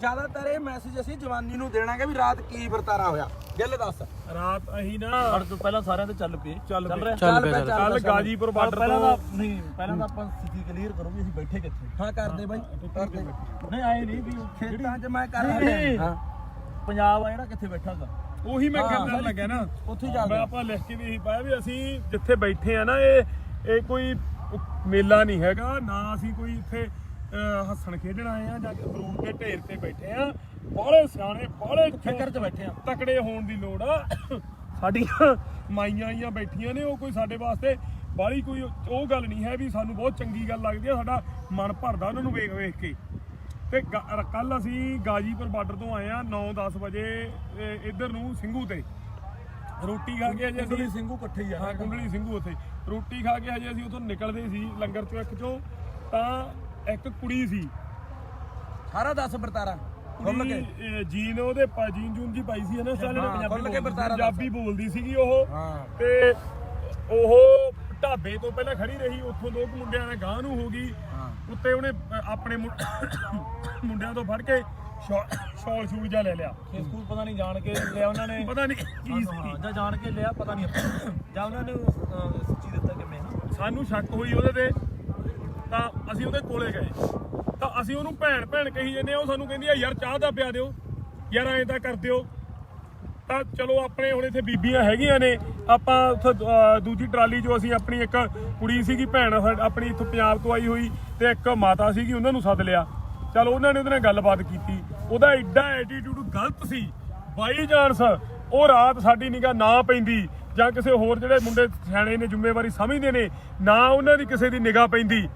ਜ਼ਿਆਦਾਤਰ ਇਹ ਮੈਸੇਜ ਅਸੀਂ ਜਵਾਨੀ ਨੂੰ ਦੇਣਾਗੇ ਵੀ ਰਾਤ ਕੀ ਵਰਤਾਰਾ ਹੋਇਆ। ਗੱਲ ਦੱਸ। ਰਾਤ ਅਸੀਂ ਨਾ ਸਾਡੇ ਤੋਂ ਪਹਿਲਾਂ ਸਾਰਿਆਂ ਤੇ ਚੱਲ ਪਏ। ਚੱਲ ਪਏ। ਰਿਹਾ? ਚੱਲ ਪਿਆ, ਚੱਲ ਕੱਲ ਗਾਜੀਪੁਰ ਪਰ ਬਾਰਡਰ ਪਹਿਲਾਂ ਤੋਂ ਨਹੀਂ ਪਹਿਲਾਂ ਤਾਂ ਆਪਾਂ ਸਥਿਤੀ ਕਲੀਅਰ ਕਰੋ ਵੀ ਅਸੀਂ ਬੈਠੇ ਕਿੱਥੇ? ਹਾਂ ਕਰਦੇ ਬਾਈ ਕਰਦੇ। ਨਹੀਂ ਆਏ ਨਹੀਂ ਵੀ ਖੇਤਾਂ 'ਚ ਮੈਂ ਕਰ। ਹਾਂ। ਪੰਜਾਬ ਆ ਜਿਹੜਾ ਕਿੱਥੇ ਬੈਠਾਗਾ। ਉਹੀ ਮੈਂ ਕਰਨ ਲੱਗਿਆ ਨਾ। ਉੱਥੇ ਮੈਂ ਚੱਲਦੇ ਆਪਾਂ ਲਿਖ ਕੇ ਵੀ ਇਹੀ ਪਾਇਆ ਵੀ ਅਸੀਂ ਜਿੱਥੇ ਬੈਠੇ ਆ ਨਾ ਇਹ ਇਹ ਕੋਈ ਮੇਲਾ ਨਹੀਂ ਹੈਗਾ ਨਾ ਅਸੀਂ ਕੋਈ ਇੱਥੇ ਹੱਸਣ ਖੇਡਣ ਆਏ ਆ ਜਾਂ ਫਰੂਟ ਦੇ ਢੇਰ ਤੇ ਬੈਠੇ ਆ ਬਾਹਲੇ ਸਿਆਣੇ ਬਾਹਲੇ ਫਿਕਰ 'ਚ ਬੈਠੇ ਆ। ਤਕੜੇ ਹੋਣ ਦੀ ਲੋੜ ਆ। ਸਾਡੀਆਂ ਮਾਈਆਂ ਆਈਆਂ ਬੈਠੀਆਂ ਨੇ ਉਹ ਕੋਈ ਸਾਡੇ ਵਾਸਤੇ ਬਾਹਲੀ ਕੋਈ ਉਹ ਗੱਲ ਨਹੀਂ ਹੈ ਵੀ ਸਾਨੂੰ ਬਹੁਤ ਚੰਗੀ ਗੱਲ ਲੱਗਦੀ ਆ ਸਾਡਾ ਮਨ ਭਰਦਾ ਉਹਨਾਂ ਨੂੰ ਵੇਖ ਵੇਖ ਕੇ। ਤੇ ਕੱਲ ਅਸੀਂ ਗਾਜੀਪੁਰ ਬਾਰਡਰ ਤੋਂ ਆਏ ਆ 9-10 ਵਜੇ ਇੱਧਰ ਨੂੰ ਸਿੰਘੂ ਤੇ। ਰੋਟੀ ਖਾ ਕੇ ਅਜੇ ਅਸੀਂ ਸਿੰਘੂ ਇਕੱਠੇ ਹੀ ਆ। ਹਾਂ ਕੁੰਡਲੀ ਸਿੰਘੂ ਉੱਥੇ। ਰੋਟੀ ਖਾ ਕੇ ਹਜੇ ਅਸੀਂ ਉੱਥੋਂ ਨਿਕਲਦੇ ਸੀ ਲੰਗਰ ਚੋਂ ਇੱਕ ਚੋਂ। ਤਾਂ ਇੱਕ ਕੁੜੀ ਸੀ। ਸਾਰਾ ਦੱਸ ਵਰਤਾਰਾ। ਖੁੱਲ ਕੇ। ਅਹ, ਜੀਨ ਉਹਦੇ ਪਾ- ਜੀਨ ਜੂਨ ਜੀ ਪਾਈ ਸੀ ਨਾ ਸਾਲੇ ਹਾਂ, ਪੰਜਾਬੀ ਖੁੱਲ੍ਹ ਕੇ ਬੋਲਦੀ- ਵਰਤਾਰਾ ਦੱਸ। ਪੰਜਾਬੀ ਬੋਲਦੀ ਸੀਗੀ ਉਹ। ਹਾਂ। ਤੇ ਉਹ ਢਾਬੇ ਤੋਂ ਪਹਿਲਾਂ ਖੜੀ ਰਹੀ ਉੱਥੋਂ ਦੋ ਕੁ ਮੁੰਡਿਆਂ ਨੇ ਗਾਂ ਨੂੰ ਹੋ ਗਈ। ਹਾਂ। ਉੱਤੇ ਉਹਨੇ ਅ, ਆਪਣੇ ਮੁੰ- ਮੁੰਡਿਆਂ ਤੋਂ ਫੜ ਕੇ ਸ਼ਾਲ ਸ਼ੂਲ ਜਾ ਲੈ ਲਿਆ। ਇਹ ਸਕੂਲ ਪਤਾ ਨਹੀਂ ਜਾਣ ਕੇ ਲਿਆ ਉਹਨਾਂ ਨੇ। ਪਤਾ ਨਹੀਂ ਕੀ ਸੀ। ਜਾਂ ਜਾਣ ਕੇ ਲਿਆ ਪਤਾ ਨਹੀਂ। ਆਪਾਂ ਜਾਂ ਉਹਨਾਂ ਨੇ ਅਹ, ਸੱਚੀ ਦਿੱਤਾ ਕਿਵੇਂ ਸਾਨੂੰ ਸ਼ੱਕ ਹੋਈ ਉਹਦੇ ਤੇ। ਤਾਂ ਅਸੀਂ ਉਹਦੇ ਕੋਲੇ ਗਏ। ਤਾਂ ਅਸੀਂ ਉਹਨੂੰ ਭੈਣ ਭੈਣ ਕਹੀ ਜੰਨੇ ਉਹ ਸਾਨੂੰ ਕਹਿੰਦੀ ਆ, ਯਾਰ ਚਾਹ ਦਾ ਪਿਆ ਦਿਓ। ਯਾਰ ਐਂ ਤਾਂ ਕਰ ਦਿਓ। ਤਾਂ ਚਲੋ ਆਪਣੇ ਹੁਣ ਇੱਥੇ ਬੀਬੀਆਂ ਹੈਗੀਆਂ ਨੇ, ਆਪਾਂ ਉੱਥੇ ਦੂਜੀ ਟਰਾਲੀ 'ਚੋਂ ਅਸੀਂ ਆਪਣੀ ਇੱਕ ਕੁੜੀ ਸੀਗੀ, ਭੈਣ ਸਾ- ਆਪਣੀ ਇੱਥੋਂ ਪੰਜਾਬ ਤੋਂ ਆਈ ਹੋਈ ਤੇ ਇੱਕ ਮਾਤਾ ਸੀਗੀ, ਉਹਨਾਂ ਨੂੰ ਸੱਦ ਲਿਆ। ਚਲ ਉਹਨਾਂ ਨੇ ਉਹਦੇ ਨਾਲ ਗੱਲਬਾਤ ਕੀਤੀ। ਉਹਦਾ ਐਡਾ ਐਟੀਟਿਊਡ ਗਲਤ ਸੀ। ਬਾਈ ਚਾਂਸ ਉਹ ਰਾਤ ਸਾਡੀ ਨਿਗਾਹ ਨਾ ਪੈਂਦੀ, ਜਾਂ ਕਿਸੇ ਹੋਰ ਜਿਹੜੇ ਮੁੰਡੇ ਸਿਆਣੇ ਨੇ, ਜ਼ਿੰਮੇਵਾਰੀ ਸਮਝਦੇ ਨੇ, ਨਾ ਉਹਨਾਂ ਦੀ ਕਿਸੇ ਦੀ ਨਿਗਾਹ ਪੈਂਦੀ।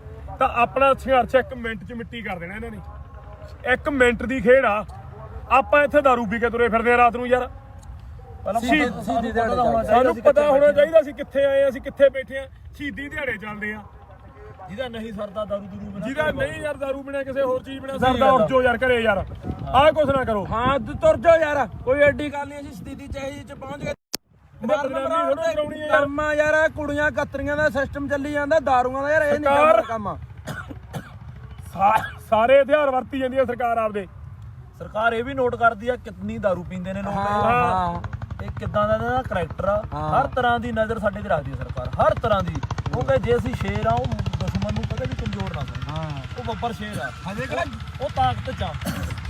ਤਾਂ ਆਪਣਾ ਸੰਘਰਸ਼ ਇੱਕ ਮਿੰਟ 'ਚ ਮਿੱਟੀ ਕਰ ਦੇਣਾ ਇਹਨਾਂ ਨੇ। ਇੱਕ ਮਿੰਟ ਦੀ ਖੇਡ ਆ। ਆਪਾਂ ਇੱਥੇ ਦਾਰੂ ਪੀ ਕੇ ਤੁਰੇ ਫਿਰਦੇ ਆ ਰਾਤ ਨੂੰ ਯਾਰ। ਸ਼ਹੀਦ- ਸਾਨੂੰ ਪਤਾ ਹੋਣਾ ਚਾਹੀਦਾ ਚਾਹੀਦਾ ਅਸੀਂ ਕਿੱਥੇ ਆਏ ਆ ਅਸੀਂ ਕਿੱਥੇ ਬੈਠੇ ਆ। ਸ਼ਹੀਦੀ ਦਿਹਾੜੇ ਚੱਲਦੇ ਆ। ਜਿਹਦਾ ਨਹੀਂ ਸਰਦਾ ਦਾਰੂ ਦੂਰੂ ਬਿਨਾਂ ਜਿਹਦਾ ਨਹੀਂ ਯਾਰ ਦਾਰੂ ਬਿਨਾ ਕਿਸੇ ਹੋਰ ਚੀਜ਼ ਬਿਨਾ ਸਰਦਾ ਉੱਠ। ਜਾਓ ਯਾਰ ਘਰੇ ਯਾਰ। ਆਹ ਕੁਛ ਨਾ ਕਰੋ। ਹਾਂ ਤੁਰ ਜਾ ਯਾਰ। ਕੋਈ ਐਡੀ ਗੱਲ ਨਹੀਂ ਅਸੀਂ ਸਥਿਤੀ ਚਾਹੀ ਚ ਪਹੁੰਚ ਗਏ। ਕਰਮਾ ਯਾਰ ਕੁੜੀਆਂ ਕਤਰੀਆਂ ਦਾ ਸਿਸਟਮ ਚੱਲੀ ਜਾਂਦਾ ਦਾਰੂਆਂ ਦਾ ਯਾਰ ਇਹ ਨਹੀਂ ਕੰਮ। ਸਾ- ਸਾਰੇ ਹਥਿਆਰ ਵਰਤੀ ਜਾਂਦੀ ਆ ਸਰਕਾਰ ਆਪਦੇ। ਸਰਕਾਰ ਇਹ ਵੀ ਨੋਟ ਕਰਦੀ ਆ ਕਿੰਨੀ ਦਾਰੂ ਪੀਂਦੇ ਨੇ ਲੋਕ। ਹਾਂ ਹਾਂ। ਇਹ ਕਿੱਦਾਂ ਦਾ ਇਹਦਾ ਕਰੈਕਟਰ ਆ। ਹਾਂ। ਹਰ ਤਰ੍ਹਾਂ ਦੀ ਨਜ਼ਰ ਸਾਡੇ ਤੇ ਰੱਖਦੀ ਹੈ ਸਰਕਾਰ। ਹਰ ਤਰ੍ਹਾਂ ਦੀ। ਕਿਉਂਕਿ ਜੇ ਅਸੀਂ ਸ਼ੇਰ ਆ ਉਹ ਦੁਸ਼ਮਣ ਨੂੰ ਕਦੇ ਵੀ ਕਮਜ਼ੋਰ ਨਾ ਕਰੇ। ਹਾਂ। ਉਹ ਬੱਬਰ ਸ਼ੇਰ ਆ। ਹਜੇ ਕਿਹੜਾ ਉਹ ਤਾਕਤ ਚ ਆ।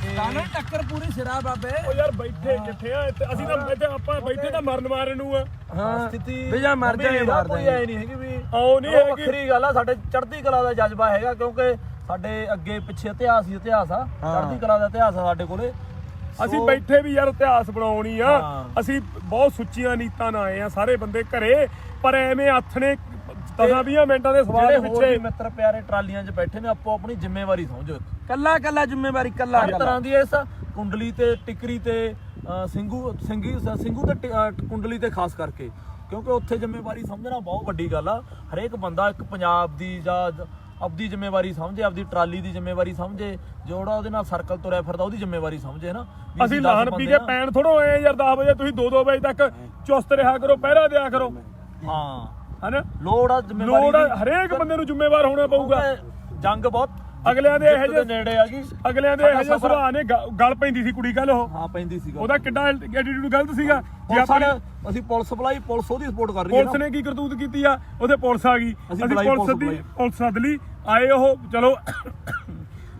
ਤੇ ਕਾਨੂੰ ਟੱਕਰ ਪੂਰੀ ਸਿਰਾ ਬਾਬੇ। ਉਹ ਯਾਰ ਬੈਠੇ ਕਿੱਥੇ ਆ? ਇੱਥੇ ਅਸੀਂ ਤਾਂ ਇੱਥੇ ਆਪਾਂ ਬੈਠੇ ਤਾਂ ਮਰਨ ਮਾਰਨ ਨੂੰ ਆ। ਹਾਂ। ਸਥਿਤੀ ਵੀ ਜਾਂ ਮਰ ਜਾਏ ਗੰਭੀਰ ਆ, ਮਾਰ ਕੋਈ। ਐ ਨਹੀਂ ਹੈਗੀ ਵੀ ਆਓ ਨਹੀਂ ਉਹ ਹੈਗੀ। ਵੱਖਰੀ ਗੱਲ ਆ ਸਾਡੇ ਚੜ੍ਹਦੀ ਕਲਾ ਦਾ ਜਜ਼ਬਾ ਹੈਗਾ। ਕਿਉਂਕਿ ਸਾਡੇ ਅੱਗੇ ਪਿੱਛੇ ਇਤਿਹਾਸ ਹੀ ਇਤਿਹਾਸ ਆ। ਚੜ੍ਹਦੀ ਕਲਾ ਦਾ ਇਤਿਹਾਸ ਆ ਸਾਡੇ ਕੋਲੇ। ਅਸੀਂ ਸੋ- ਬੈਠੇ ਵੀ ਯਾਰ ਇਤਿਹਾਸ ਬਣਾਉਣੀ ਆ। ਹਾਂ। ਅਸੀਂ ਬਹੁਤ ਸੁੱਚੀਆਂ ਨੀਤਾਂ ਨਾਲ ਆਏ ਆ ਸਾਰੇ ਬੰਦੇ ਘਰੇ ਪਰ ਐਵੇਂ ਨੇ ਦਸਾਂ 20 ਮਿੰਟਾਂ ਦੇ ਸਵਾਲ ਜਿਹੜੇ ਦੇ ਹੋਰ ਵੀ ਪਿੱਛੇ ਮਿੱਤਰ ਪਿਆਰੇ ਟਰਾਲੀਆਂ 'ਚ ਬੈਠੇ ਨੇ ਆਪੋ ਆਪਣੀ ਜ਼ਿੰਮੇਵਾਰੀ ਸਮਝੋ ਕੱਲਾ ਕੱਲਾ ਜ਼ਿੰਮੇਵਾਰੀ ਕੱਲਾ ਹਰ ਤਰ੍ਹਾਂ ਦੀ ਇਸ ਕੁੰਡਲੀ ਤੇ ਟਿਕਰੀ ਤੇ ਅ, ਸਿੰਘੂ ਸਿੰਘੀ ਸਿੰਘੂ ਤੇ ਟ- ਅ, ਕੁੰਡਲੀ ਤੇ ਖਾਸ ਕਰਕੇ। ਕਿਉਂਕਿ ਉੱਥੇ ਜ਼ਿੰਮੇਵਾਰੀ ਸਮਝਣਾ ਬਹੁਤ ਵੱਡੀ ਗੱਲ ਆ। ਹਰੇਕ ਬੰਦਾ ਇੱਕ ਪੰਜਾਬ ਦੀ ਜਾਂ ਜ- ਆਪਦੀ ਜ਼ਿੰਮੇਵਾਰੀ ਸਮਝੇ ਆਪਦੀ ਟਰਾਲੀ ਦੀ ਜ਼ਿੰਮੇਵਾਰੀ ਸਮਝੇ ਜਿਹੜਾ ਉਹਦੇ ਨਾਲ ਸਰਕਲ ਤੁਰਿਆ ਫਿਰਦਾ ਉਹਦੀ ਜ਼ਿੰਮੇਵਾਰੀ ਸਮਝੇ ਨਾ ਅਸੀਂ ਲਾਹਨ ਪੀ ਕੇ ਪੈਣ ਥੋੜੋ ਆਏ ਯਾਰ 10 ਵਜੇ ਤੁਸੀਂ 2-2 ਵਜੇ ਤੱਕ ਚੁਸਤ ਰਿਹਾ ਕਰੋ ਪਹਿਰਾ ਦਿਆ ਕਰੋ। ਹਾਂ। ਹਨਾ? ਲੋੜ ਆ ਜ਼ਿੰਮੇਵਾਰੀ ਲੋੜ। ਹਰੇਕ ਬੰਦੇ ਨੂੰ ਜ਼ਿੰਮੇਵਾਰ ਹੋਣਾ ਪਊਗਾ। ਜੰਗ ਬਹੁਤ ਅਗਲਿਆਂ ਦੇ ਇਹੋ ਜਿਹੇ ਨੇੜੇ ਆ ਗਈ ਅਗਲਿਆਂ ਦੇ ਇਹੋ ਜਿਹੇ ਸੁਭਾਅ ਨੇ ਗੱਲ ਪੈਂਦੀ ਸੀ ਕੁੜੀ ਕੱਲ ਉਹ। ਹਾਂ ਪੈਂਦੀ ਸੀਗਾ। ਉਹਦਾ ਕਿੱਡਾ ਐਟੀਟਿਊਡ ਗਲਤ ਸੀਗਾ। ਜੇ ਆਪਣੇ ਅਸੀਂ ਪੁਲਿਸ ਬੁਲਾਈ ਪੁਲਿਸ ਉਹਦੀ ਸਪੋਰਟ ਕਰ ਰਹੀ ਹੈ ਪੁਲਿਸ ਨਾ। ਕੀ ਕਰਤੂਤ ਕੀਤੀ ਆ? ਉਹਦੇ ਪੁਲਿਸ ਆ ਗਈ। ਅਸੀਂ ਪੁਲਿਸ ਦੀ। ਪੁਲਿਸ ਸੱਦ ਲਈ। ਆਏ ਉਹ ਚਲੋ।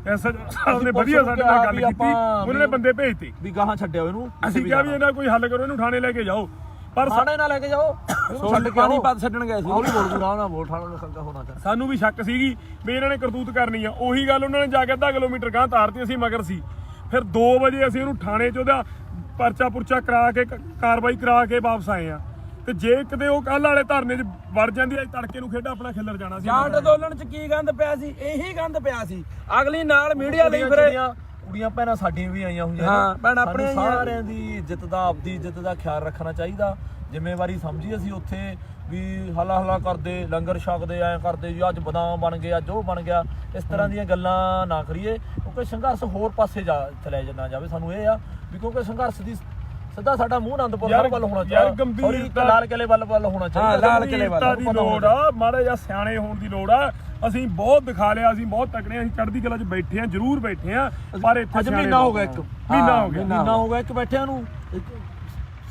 ਐਸਾ ਸਾਹਿਬ ਨੇ ਪੁਲਿਸ ਵਧੀਆ ਸਾਡੇ ਨਾਲ ਗੱਲ ਕੀਤੀ। ਉਹਨਾਂ ਨੇ ਬੰਦੇ ਭੇਜਤੇ। ਵੀ ਗਾਹਾਂ ਛੱਡਿਆ ਇਹਨੂੰ ਅਸੀਂ ਕਿਹਾ ਵੀ ਇਹਨਾਂ ਕੋਈ ਹੱਲ ਕਰੋ ਇਹਨੂੰ ਥਾਣੇ ਲੈ ਕੇ ਜਾਓ। ਪਰ ਸਾ- ਥਾਣੇ ਨਾਲ ਲੈ ਕੇ ਜਾਓ। ਛੱਡ ਕੇ ਪਾਣੀ ਪੱਤ ਛੱਡਣ ਗਏ ਸੀ। ਹੌਲੀ ਬੋਲ ਦੂ ਨਾਲ ਬੋਲ ਥਾਣਾ ਦਾ ਖੰਗਾ ਹੋਣਾ ਚਾਹੀਦਾ। ਸਾਨੂੰ ਵੀ ਸ਼ੱਕ ਸੀਗੀ ਵੀ ਇਹਨਾਂ ਨੇ ਕਰਤੂਤ ਕਰਨੀ ਆ। ਉਹੀ ਗੱਲ ਉਹਨਾਂ ਨੇ ਜਾ ਕੇ ਅੱਧਾ ਕਿਲੋਮੀਟਰ ਗਾਂ ਤਾਰਤੀ ਅਸੀਂ ਮਗਰ ਸੀ। ਫਿਰ 2 ਵਜੇ ਅਸੀਂ ਉਹਨੂੰ ਥਾਣੇ 'ਚ ਉਹਦਾ ਪਰਚਾ ਪੁਰਚਾ ਕਰਾ ਕੇ ਕਾਰਵਾਈ ਕਰਾ ਕੇ ਵਾਪਸ ਆਏ ਆ। ਤੇ ਜੇ ਕਿਤੇ ਉਹ ਕੱਲ ਵਾਲੇ ਧਰਨੇ 'ਚ ਵੜ ਜਾਂਦੀ ਅੱਜ ਤੜਕੇ ਨੂੰ ਖੇਡਾ ਆਪਣਾ ਖਿੱਲਰ ਜਾਣਾ ਸੀ। ਜਾਟ ਅੰਦੋਲਨ ਚ ਕੀ ਗੰਦ ਪਿਆ ਸੀ? ਇਹੀ ਗੰਦ ਪਿਆ ਸੀ। ਅਗਲੀ ਨਾਲ ਮੀਡੀਆ ਲਈ ਫਿਰ। ਕੁੜੀਆਂ ਭੈਣਾਂ ਸਾਡੀਆਂ ਵੀ ਆਈਆਂ ਹੋਈਆਂ। ਹਾਂ, ਭੈਣ ਸਾਨੂੰ ਆਪਣੀਆਂ ਹੀ ਆ। ਸਾਰਿਆਂ ਦੀ ਇੱਜ਼ਤ ਦਾ ਆਪਦੀ ਇੱਜ਼ਤ ਦਾ ਖਿਆਲ ਰੱਖਣਾ ਚਾਹੀਦਾ ਜ਼ਿੰਮੇਵਾਰੀ ਸਮਝੀ ਅਸੀਂ ਉੱਥੇ ਵੀ ਹਲਾ ਹਲਾ ਕਰਦੇ ਲੰਗਰ ਛਕਦੇ ਐ ਕਰਦੇ ਜੀ ਅੱਜ ਬਦਾਮ ਬਣ ਗਏ ਅੱਜ ਉਹ ਬਣ ਗਿਆ ਇਸ ਤਰ੍ਹਾਂ ਦੀਆਂ ਗੱਲਾਂ ਨਾ ਕਰੀਏ ਕਿਉਂਕਿ ਸੰਘਰਸ਼ ਹੋਰ ਪਾਸੇ ਜਾ ਚਲੇ ਜਾਣਾ ਜਾਵੇ ਸਾਨੂੰ ਇਹ ਆ ਵੀ ਕਿਉਂਕਿ ਸੰਘਰਸ਼ ਦੀ ਸਿੱਧਾ ਸਾਡਾ ਮੂੰਹ ਆਨੰਦਪੁਰ ਯਾਰ- ਸਾਹਿਬ ਵੱਲ ਹੋਣਾ ਯਾਰ ਚਾਹੀਦਾ ਗੰਭੀਰਤਾ- Sorry, ਲਾਲ ਕਿਲੇ ਵੱਲ ਵੱਲ ਹੋਣਾ ਚਾਹੀਦਾ। ਲਾਲ ਕਿਲ੍ਹੇ ਵੱਲ, ਗੰਭੀਰਤਾ ਦੀ ਲੋੜ ਆ। ਮਾੜਾ ਜਿਹਾ ਸਿਆਣੇ ਹੋਣ ਦੀ ਲੋੜ ਆ। ਅਸੀਂ ਬਹੁਤ ਦਿਖਾ ਲਿਆ ਅਸੀਂ ਬਹੁਤ ਤਕੜੇ ਅਸੀਂ ਚੜ੍ਹਦੀ ਕਲਾ 'ਚ ਬੈਠੇ ਆ ਜ਼ਰੂਰ ਬੈਠੇ ਆ ਪਰ ਇੱਥੇ ਅੱਜ ਮਹੀਨਾ ਹੋ ਗਿਆ। ਇੱਕ। ਮਹੀਨਾ ਹੋ ਗਿਆ। ਮਹੀਨਾ ਹੋ ਗਿਆ ਇੱਕ ਬੈਠਿਆਂ ਨੂੰ।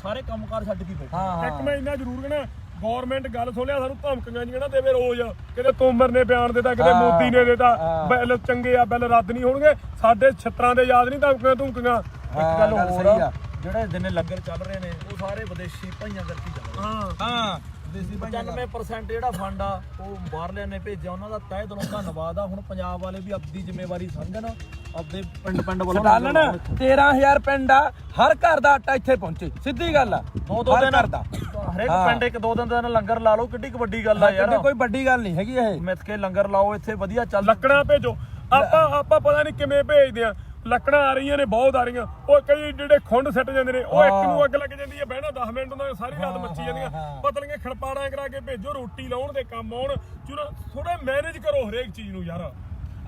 ਸਾਰੇ ਕੰਮਕਾਰ ਛੱਡ ਕੇ ਬੈਠੇ। ਇੱਕ ਮੈਂ ਇੰਨਾ ਜ਼ਰੂਰ ਕਹਣਾ ਗਵਰਨਮੈਂਟ ਗੱਲ ਸੁਣਿਆ ਸਾਨੂੰ ਧਮਕੀਆਂ ਜੀਆਂ ਨਾ ਦੇਵੇ ਰੋਜ਼। ਕਿਤੇ ਤੋਮਰ ਨੇ ਬਿਆਨ ਦਿੱਤਾ ਕਿਤੇ ਮੋਦੀ ਨੇ ਦਿੱਤਾ। ਬਿੱਲ ਚੰਗੇ ਆ ਬਿੱਲ ਰੱਦ ਨਹੀਂ ਹੋਣਗੇ। ਸਾਡੇ ਛੱਤਰਾਂ ਦੇ ਯਾਦ ਨਹੀਂ ਧਮਕੀਆਂ ਧਮਕੀਆਂ ਇੱਕ ਗੱਲ ਹੋਰ ਆ। ਜਿਹੜੇ ਜਿੰਨੇ ਲੰਗਰ ਚੱਲ ਰਹੇ ਨੇ ਉਹ ਸਾਰੇ ਵਿਦੇਸ਼ੀ ਭਾਈਆਂ ਕਰਕੇ ਚੱਲ ਰਹੇ ਹਾਂ। ਹਾਂ ਦੇਸੀ ਨੇ 95% ਜਿਹੜਾ ਫੰਡ ਆ ਉਹ ਬਾਹਰਲਿਆਂ ਨੇ ਭੇਜਿਆ ਉਹਨਾਂ ਦਾ ਤਹਿ ਦਿਲੋਂ ਧੰਨਵਾਦ ਆ। ਹੁਣ ਪੰਜਾਬ ਵਾਲੇ ਵੀ ਆਪਣੀ ਜ਼ਿੰਮੇਵਾਰੀ ਸਮਝਣ ਆਪਦੇ ਪਿੰਡ ਪਿੰਡ ਵੱਲੋਂ ਸਟਾਲਨ 13000 ਪਿੰਡ ਆ ਹਰ ਘਰ ਦਾ ਆਟਾ ਇੱਥੇ ਪਹੁੰਚੇ ਸਿੱਧੀ ਗੱਲ ਆ। ਦੋ ਦੋ ਦਿਨ ਘਰ ਦਾ। ਹਰੇਕ। ਪਿੰਡ ਇੱਕ ਦੋ ਦਿਨ ਦਾ ਲੰਗਰ ਲਾ ਲਓ ਕਿੱਡੀ ਵੱਡੀ ਗੱਲ ਆ ਯਾਰ। ਕੋਈ ਵੱਡੀ ਗੱਲ ਨਹੀਂ ਹੈਗੀ ਇਹ। ਮਿੱਥ ਕੇ ਲੰਗਰ ਲਾਓ ਇੱਥੇ ਵਧੀਆ ਚੱਲ ਲੱਕੜਾਂ ਭੇਜੋ। ਆਪਾਂ ਆਪਾਂ ਪਤਾ ਨਹੀਂ ਕਿਵੇਂ ਭੇਜਦੇ ਆ। ਲੱਕੜਾਂ ਆ ਰਹੀਆਂ ਨੇ ਬਹੁਤ ਆ ਰਹੀਆਂ। ਉਹ ਕਈ ਜਿਹੜੇ ਖੁੰਡ ਸਿੱਟ ਜਾਂਦੇ ਨੇ ਉਹ ਇੱਕ ਨੂੰ ਅੱਗ ਲੱਗ ਜਾਂਦੀ ਹੈ ਬਹਿਣਾ 10 ਮਿੰਟ ਉਹਨਾਂ ਸਾਰੀ ਰਾਤ ਮੱਚੀ ਜਾਂਦੀਆਂ। ਪਤਲੀਆਂ ਖੜਪਾੜਾਂ ਕਰਾ ਕੇ ਭੇਜੋ ਰੋਟੀ ਲਾਉਣ ਦੇ ਕੰਮ ਆਉਣ। ਜੁਨਾ ਥੋੜਾ ਮੈਨੇਜ ਕਰੋ ਹਰੇਕ ਚੀਜ਼ ਨੂੰ ਯਾਰ।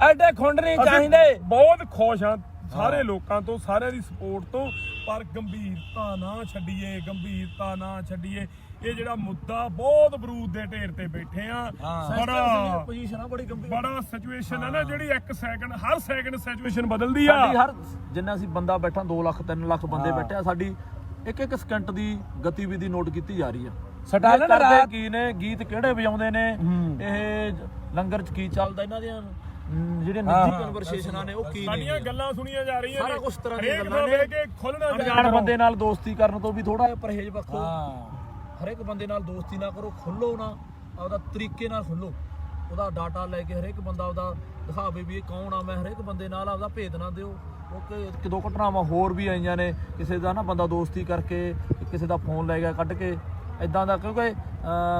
ਐਡੇ ਖੁੰਡ ਨਹੀਂ ਚਾਹੀਦੇ। ਬਹੁਤ ਖੁਸ਼ ਹਾਂ ਸਾਰੇ ਲੋਕਾਂ ਤੋਂ ਸਾਰਿਆਂ ਦੀ ਸਪੋਰਟ ਤੋਂ। ਪਰ ਗੰਭੀਰਤਾ ਨਾ ਛੱਡੀਏ ਗੰਭੀਰਤਾ ਨਾ ਛੱਡੀਏ। ਇਹ ਜਿਹੜਾ ਮੁੱਦਾ ਬਹੁਤ ਬਰੂਦ ਦੇ ਢੇਰ ਤੇ ਬੈਠੇ ਆ। ਬੜਾ ਪੋਜੀਸ਼ਨ ਆ ਬੜੀ ਗੰਭੀਰ। ਬੜਾ ਸਿਚੁਏਸ਼ਨ ਹੈ ਨਾ ਜਿਹੜੀ ਇੱਕ ਸੈਕਿੰਡ ਹਰ ਸੈਕਿੰਡ ਸਿਚੁਏਸ਼ਨ ਬਦਲਦੀ ਆ। ਸਾਡੀ ਹਰ ਜਿੰਨਾ ਅਸੀਂ ਬੰਦਾ ਬੈਠਾ 2 ਲੱਖ 3 ਲੱਖ ਬੰਦੇ ਬੈਠੇ ਆ ਸਾਡੀ ਇੱਕ ਇੱਕ ਸਕਿੰਟ ਦੀ ਗਤੀਵਿਧੀ ਨੋਟ ਕੀਤੀ ਜਾ ਰਹੀ ਆ। ਸਟਾਲਨ ਰਾਤ- ਕੀ ਨੇ? ਗੀਤ ਕਿਹੜੇ ਵਜਾਉਂਦੇ ਨੇ। ਇਹ ਲੰਗਰ ਚ ਕੀ ਚੱਲਦਾ ਇਹਨਾਂ ਦੀਆਂ? ਜਿਹੜੇ ਨਿੱਜੀ। ਕਨਵਰਸੇਸ਼ਨਾਂ ਨੇ ਉਹ ਕੀ ਸਾਡੀਆਂ ਨੇ ਗੱਲਾਂ ਸੁਣੀਆਂ ਜਾ ਰਹੀਆਂ ਸਾਰਾ ਨੇ। ਕੁਛ ਤਰ੍ਹਾਂ ਦੀਆਂ ਗੱਲਾਂ ਨੇ। ਖੁੱਲਣਾ ਬੰਦੇ ਨਾਲ ਦੋਸਤੀ ਕਰਨ ਤੋਂ ਵੀ ਥੋੜਾ ਜਿਹਾ ਪਰਹੇਜ਼ ਰੱਖੋ ਹਾਂ। ਹਰੇਕ ਬੰਦੇ ਨਾਲ ਦੋਸਤੀ ਨਾ ਕਰੋ ਖੁੱਲੋ ਨਾ, ਆਪਦਾ ਤਰੀਕੇ ਨਾਲ ਖੁੱਲੋ ਉਹਦਾ ਡਾਟਾ ਲੈ ਕੇ ਹਰੇਕ ਬੰਦਾ ਉਹਦਾ ਦਿਖਾਵੇ ਵੀ ਇਹ ਕੌਣ ਆ, ਮੈਂ ਹਰੇਕ ਬੰਦੇ ਨਾਲ ਆਪਦਾ ਭੇਦ ਨਾ ਦਿਓ। ਕਿਉਂਕਿ ਇੱਕ ਦੋ ਘਟਨਾਵਾਂ ਹੋਰ ਵੀ ਆਈਆਂ ਨੇ, ਕਿਸੇ ਦਾ ਨਾ ਬੰਦਾ ਦੋਸਤੀ ਕਰਕੇ, ਕਿਸੇ ਦਾ ਫੋਨ ਲੈ ਗਿਆ, ਕੱਢ ਕੇ ਇਦਾਂ ਦਾ ਕਿਉਂਕਿ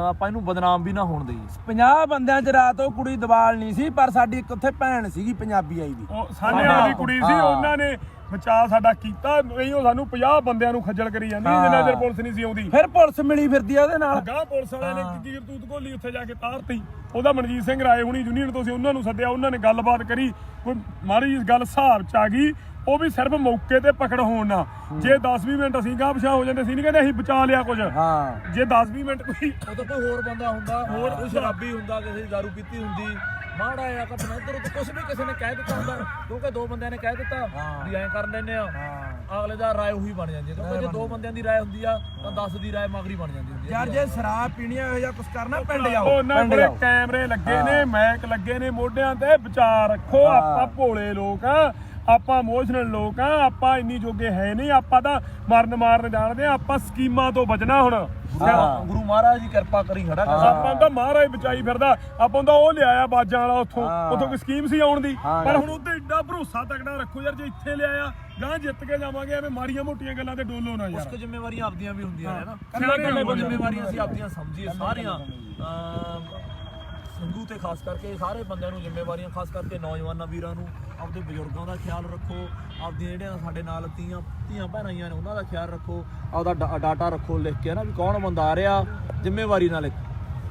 ਆਪਾਂ ਇਹਨੂੰ ਬਦਨਾਮ ਵੀ ਨਾ ਹੋਣ ਦੇਈਏ। 50 ਬੰਦਿਆਂ 'ਚ ਰਾਤ ਉਹ ਕੁੜੀ ਦਵਾਲ ਨਹੀਂ ਸੀ ਪਰ ਸਾਡੀ ਇੱਕ ਉੱਥੇ ਭੈਣ ਸੀਗੀ ਪੰਜਾਬੀ ਆਈ ਦੀ। ਉਹ ਸਾਨੇ ਵਾਲੀ ਕੁੜੀ ਸੀ। ਉਹਨਾਂ ਨੇ ਬਚਾ ਸਾਡਾ ਕੀਤਾ ਨਹੀਂ ਉਹ ਸਾਨੂੰ 50 ਬੰਦਿਆਂ ਨੂੰ ਖੱਜਲ ਕਰੀ ਜਾਂਦੀ ਜਿੰਨਾ ਚਿਰ ਪੁਲਿਸ ਨਹੀਂ ਸੀ ਆਉਂਦੀ। ਫਿਰ ਪੁਲਿਸ ਮਿਲੀ ਫਿਰਦੀ ਆ ਉਹਦੇ ਨਾਲ। ਗਾਂ ਪੁਲਿਸ ਵਾਲਿਆਂ ਨੇ ਕੀ ਕਰਤੂਤ ਘੋਲੀ ਉੱਥੇ ਜਾ ਕੇ ਤਾਰਤੀ। ਉਹਦਾ ਮਨਜੀਤ ਸਿੰਘ ਰਾਏ ਹੁਣੀ ਯੂਨੀਅਨ ਤੋਂ ਸੀ ਉਹਨਾਂ ਨੂੰ ਸੱਦਿਆ ਉਹਨਾਂ ਨੇ ਗੱਲਬਾਤ ਕਰੀ ਕੋਈ ਮਾੜੀ ਜਿਹੀ ਗੱਲ ਹਿਸਾਬ ਚ ਆ ਗਈ ਉਹ ਵੀ ਸਿਰਫ ਮੌਕੇ ਤੇ ਪਕੜ ਹੋਣ ਨਾ। ਜੇ 10-20 ਮਿੰਟ ਅਸੀਂ ਗਾਂ ਪਿਛਾਂ ਹੋ ਜਾਂਦੇ ਸੀ ਨਹੀਂ ਕਹਿੰਦੇ ਅਸੀਂ ਬਚਾ ਲਿਆ ਕੁਝ। ਹਾਂ। ਜੇ 10-20 ਮਿੰਟ ਕੋਈ ਉਹ ਤਾਂ ਕੋਈ ਹੋਰ ਬੰਦਾ ਹੁੰਦਾ ਹੋਰ ਕੋਈ ਸ਼ਰਾਬੀ ਹੁੰਦਾ ਕਿਸੇ ਦੀ ਦਾਰੂ ਪੀਤੀ ਹੁੰਦੀ। ਮਾੜਾ ਆ ਘਟਨਾ ਇੱਧਰ ਉੱਧਰ ਕੁਝ ਵੀ ਕਿਸੇ ਨੇ ਕਹਿ ਦਿੱਤਾ ਹੁੰਦਾ। ਕਿਉਂਕਿ ਦੋ ਬੰਦਿਆਂ ਨੇ ਕਹਿ ਦਿੱਤਾ ਵੀ ਐਂ ਕਰ ਲੈਨੇ ਆ। ਅਗਲੇ ਦਾ ਰਾਏ ਉਹੀ ਬਣ ਜਾਂਦੀ ਹੈ। ਕਿਉਂਕਿ ਜੇ ਦੋ ਬੰਦਿਆਂ ਦੀ ਰਾਏ ਹੁੰਦੀ ਆ ਤਾਂ 10 ਦੀ ਰਾਏ ਮਗਰੀ ਬਣ ਜਾਂਦੀ ਹੁੰਦੀ ਹੈ। ਯਾਰ ਜੇ ਸ਼ਰਾਬ ਪੀਣੀ ਹੋਵੇ ਜਾਂ ਕੁਝ ਕਰਨਾ ਪਿੰਡ ਜਾਓ ਉਹਨਾਂ ਪਿੰਡ ਕੋਲੇ ਜਾਓ ਕੈਮਰੇ ਲੱਗੇ ਨੇ ਮੈਕ ਲੱਗੇ ਨੇ ਮੋਢਿਆਂ ਤੇ। ਵਿਚਾਰ ਰੱਖੋ। ਆਪਾਂ ਭੋਲੇ ਲੋਕ ਆ। ਆਪਾਂ ਇਮੋਸ਼ਨਲ ਲੋਕ ਆ ਆਪਾਂ ਇੰਨੀ ਜੋਗੇ ਹੈ ਨਹੀਂ ਆਪਾਂ ਤਾਂ ਮਰਨ ਮਾਰਨ ਜਾਣਦੇ ਆ ਆਪਾਂ ਸਕੀਮਾਂ ਤੋਂ ਬਚਣਾ ਹੁਣ। ਹਾਂ, ਗੁਰੂ ਮਹਾਰਾਜ ਦੀ ਕਿਰਪਾ ਕਰੀ ਖੜਾ ਕਰ। ਆਪਾਂ ਤਾਂ ਮਹਾਰਾਜ ਬਚਾਈ ਫਿਰਦਾ ਆਪਾਂ ਤਾਂ ਉਹ ਲਿਆਇਆ ਬਾਜਾਂ ਵਾਲਾ ਉੱਥੋਂ ਹਾਂ। ਉੱਥੋਂ ਕੋਈ ਸਕੀਮ ਸੀ ਆਉਣ ਦੀ। ਹਾਂ, ਪਰ ਹੁਣ ਉੱਤੇ ਏਡਾ ਭਰੋਸਾ ਤਕੜਾ ਰੱਖੋ ਯਾਰ ਜੇ ਇੱਥੇ ਲਿਆਇਆ ਗਾਂ ਜਿੱਤ ਕੇ ਜਾਵਾਂਗੇ ਐਵੇਂ ਮਾੜੀਆਂ ਮੋਟੀਆਂ ਗੱਲਾਂ ਤੇ ਡੋਲੋ ਨਾ ਯਾਰ। ਕੁਝ ਜ਼ਿੰਮੇਵਾਰੀਆਂ ਆਪਦੀਆਂ ਵੀ ਹੁੰਦੀਆਂ ਨੇ ਨਾ। ਕੱਲੇ ਕੱਲੇ। ਜ਼ਿੰਮੇਵਾਰੀਆਂ ਅਸੀਂ ਆਪਦੀਆਂ ਸਮਝੀਏ ਸਾਰੀਆਂ। ਅਮ, ਸੰਗੂ ਤੇ ਖਾਸ ਕਰਕੇ ਸਾਰੇ ਬੰਦਿਆਂ ਨੂੰ ਜ਼ਿੰਮੇਵਾਰੀਆਂ ਖਾਸ ਕਰਕੇ ਨੌਜਵਾਨਾਂ ਵੀਰਾਂ ਨੂੰ ਆਪਦੇ ਬਜ਼ੁਰਗਾਂ ਦਾ ਖਿਆਲ ਰੱਖੋ ਆਪਦੀਆਂ ਜਿਹੜੀਆਂ ਸਾਡੇ ਨਾਲ ਧੀਆਂ ਧੀਆਂ ਭੈਣਾਂ ਨੇ ਉਹਨਾਂ ਦਾ ਖਿਆਲ ਰੱਖੋ ਆਪਦਾ ਡਾਟਾ ਰੱਖੋ ਲਿਖ ਕੇ ਨਾ ਵੀ ਕੌਣ ਬੰਦਾ ਆ ਰਿਹਾ ਜ਼ਿੰਮੇਵਾਰੀ ਨਾਲ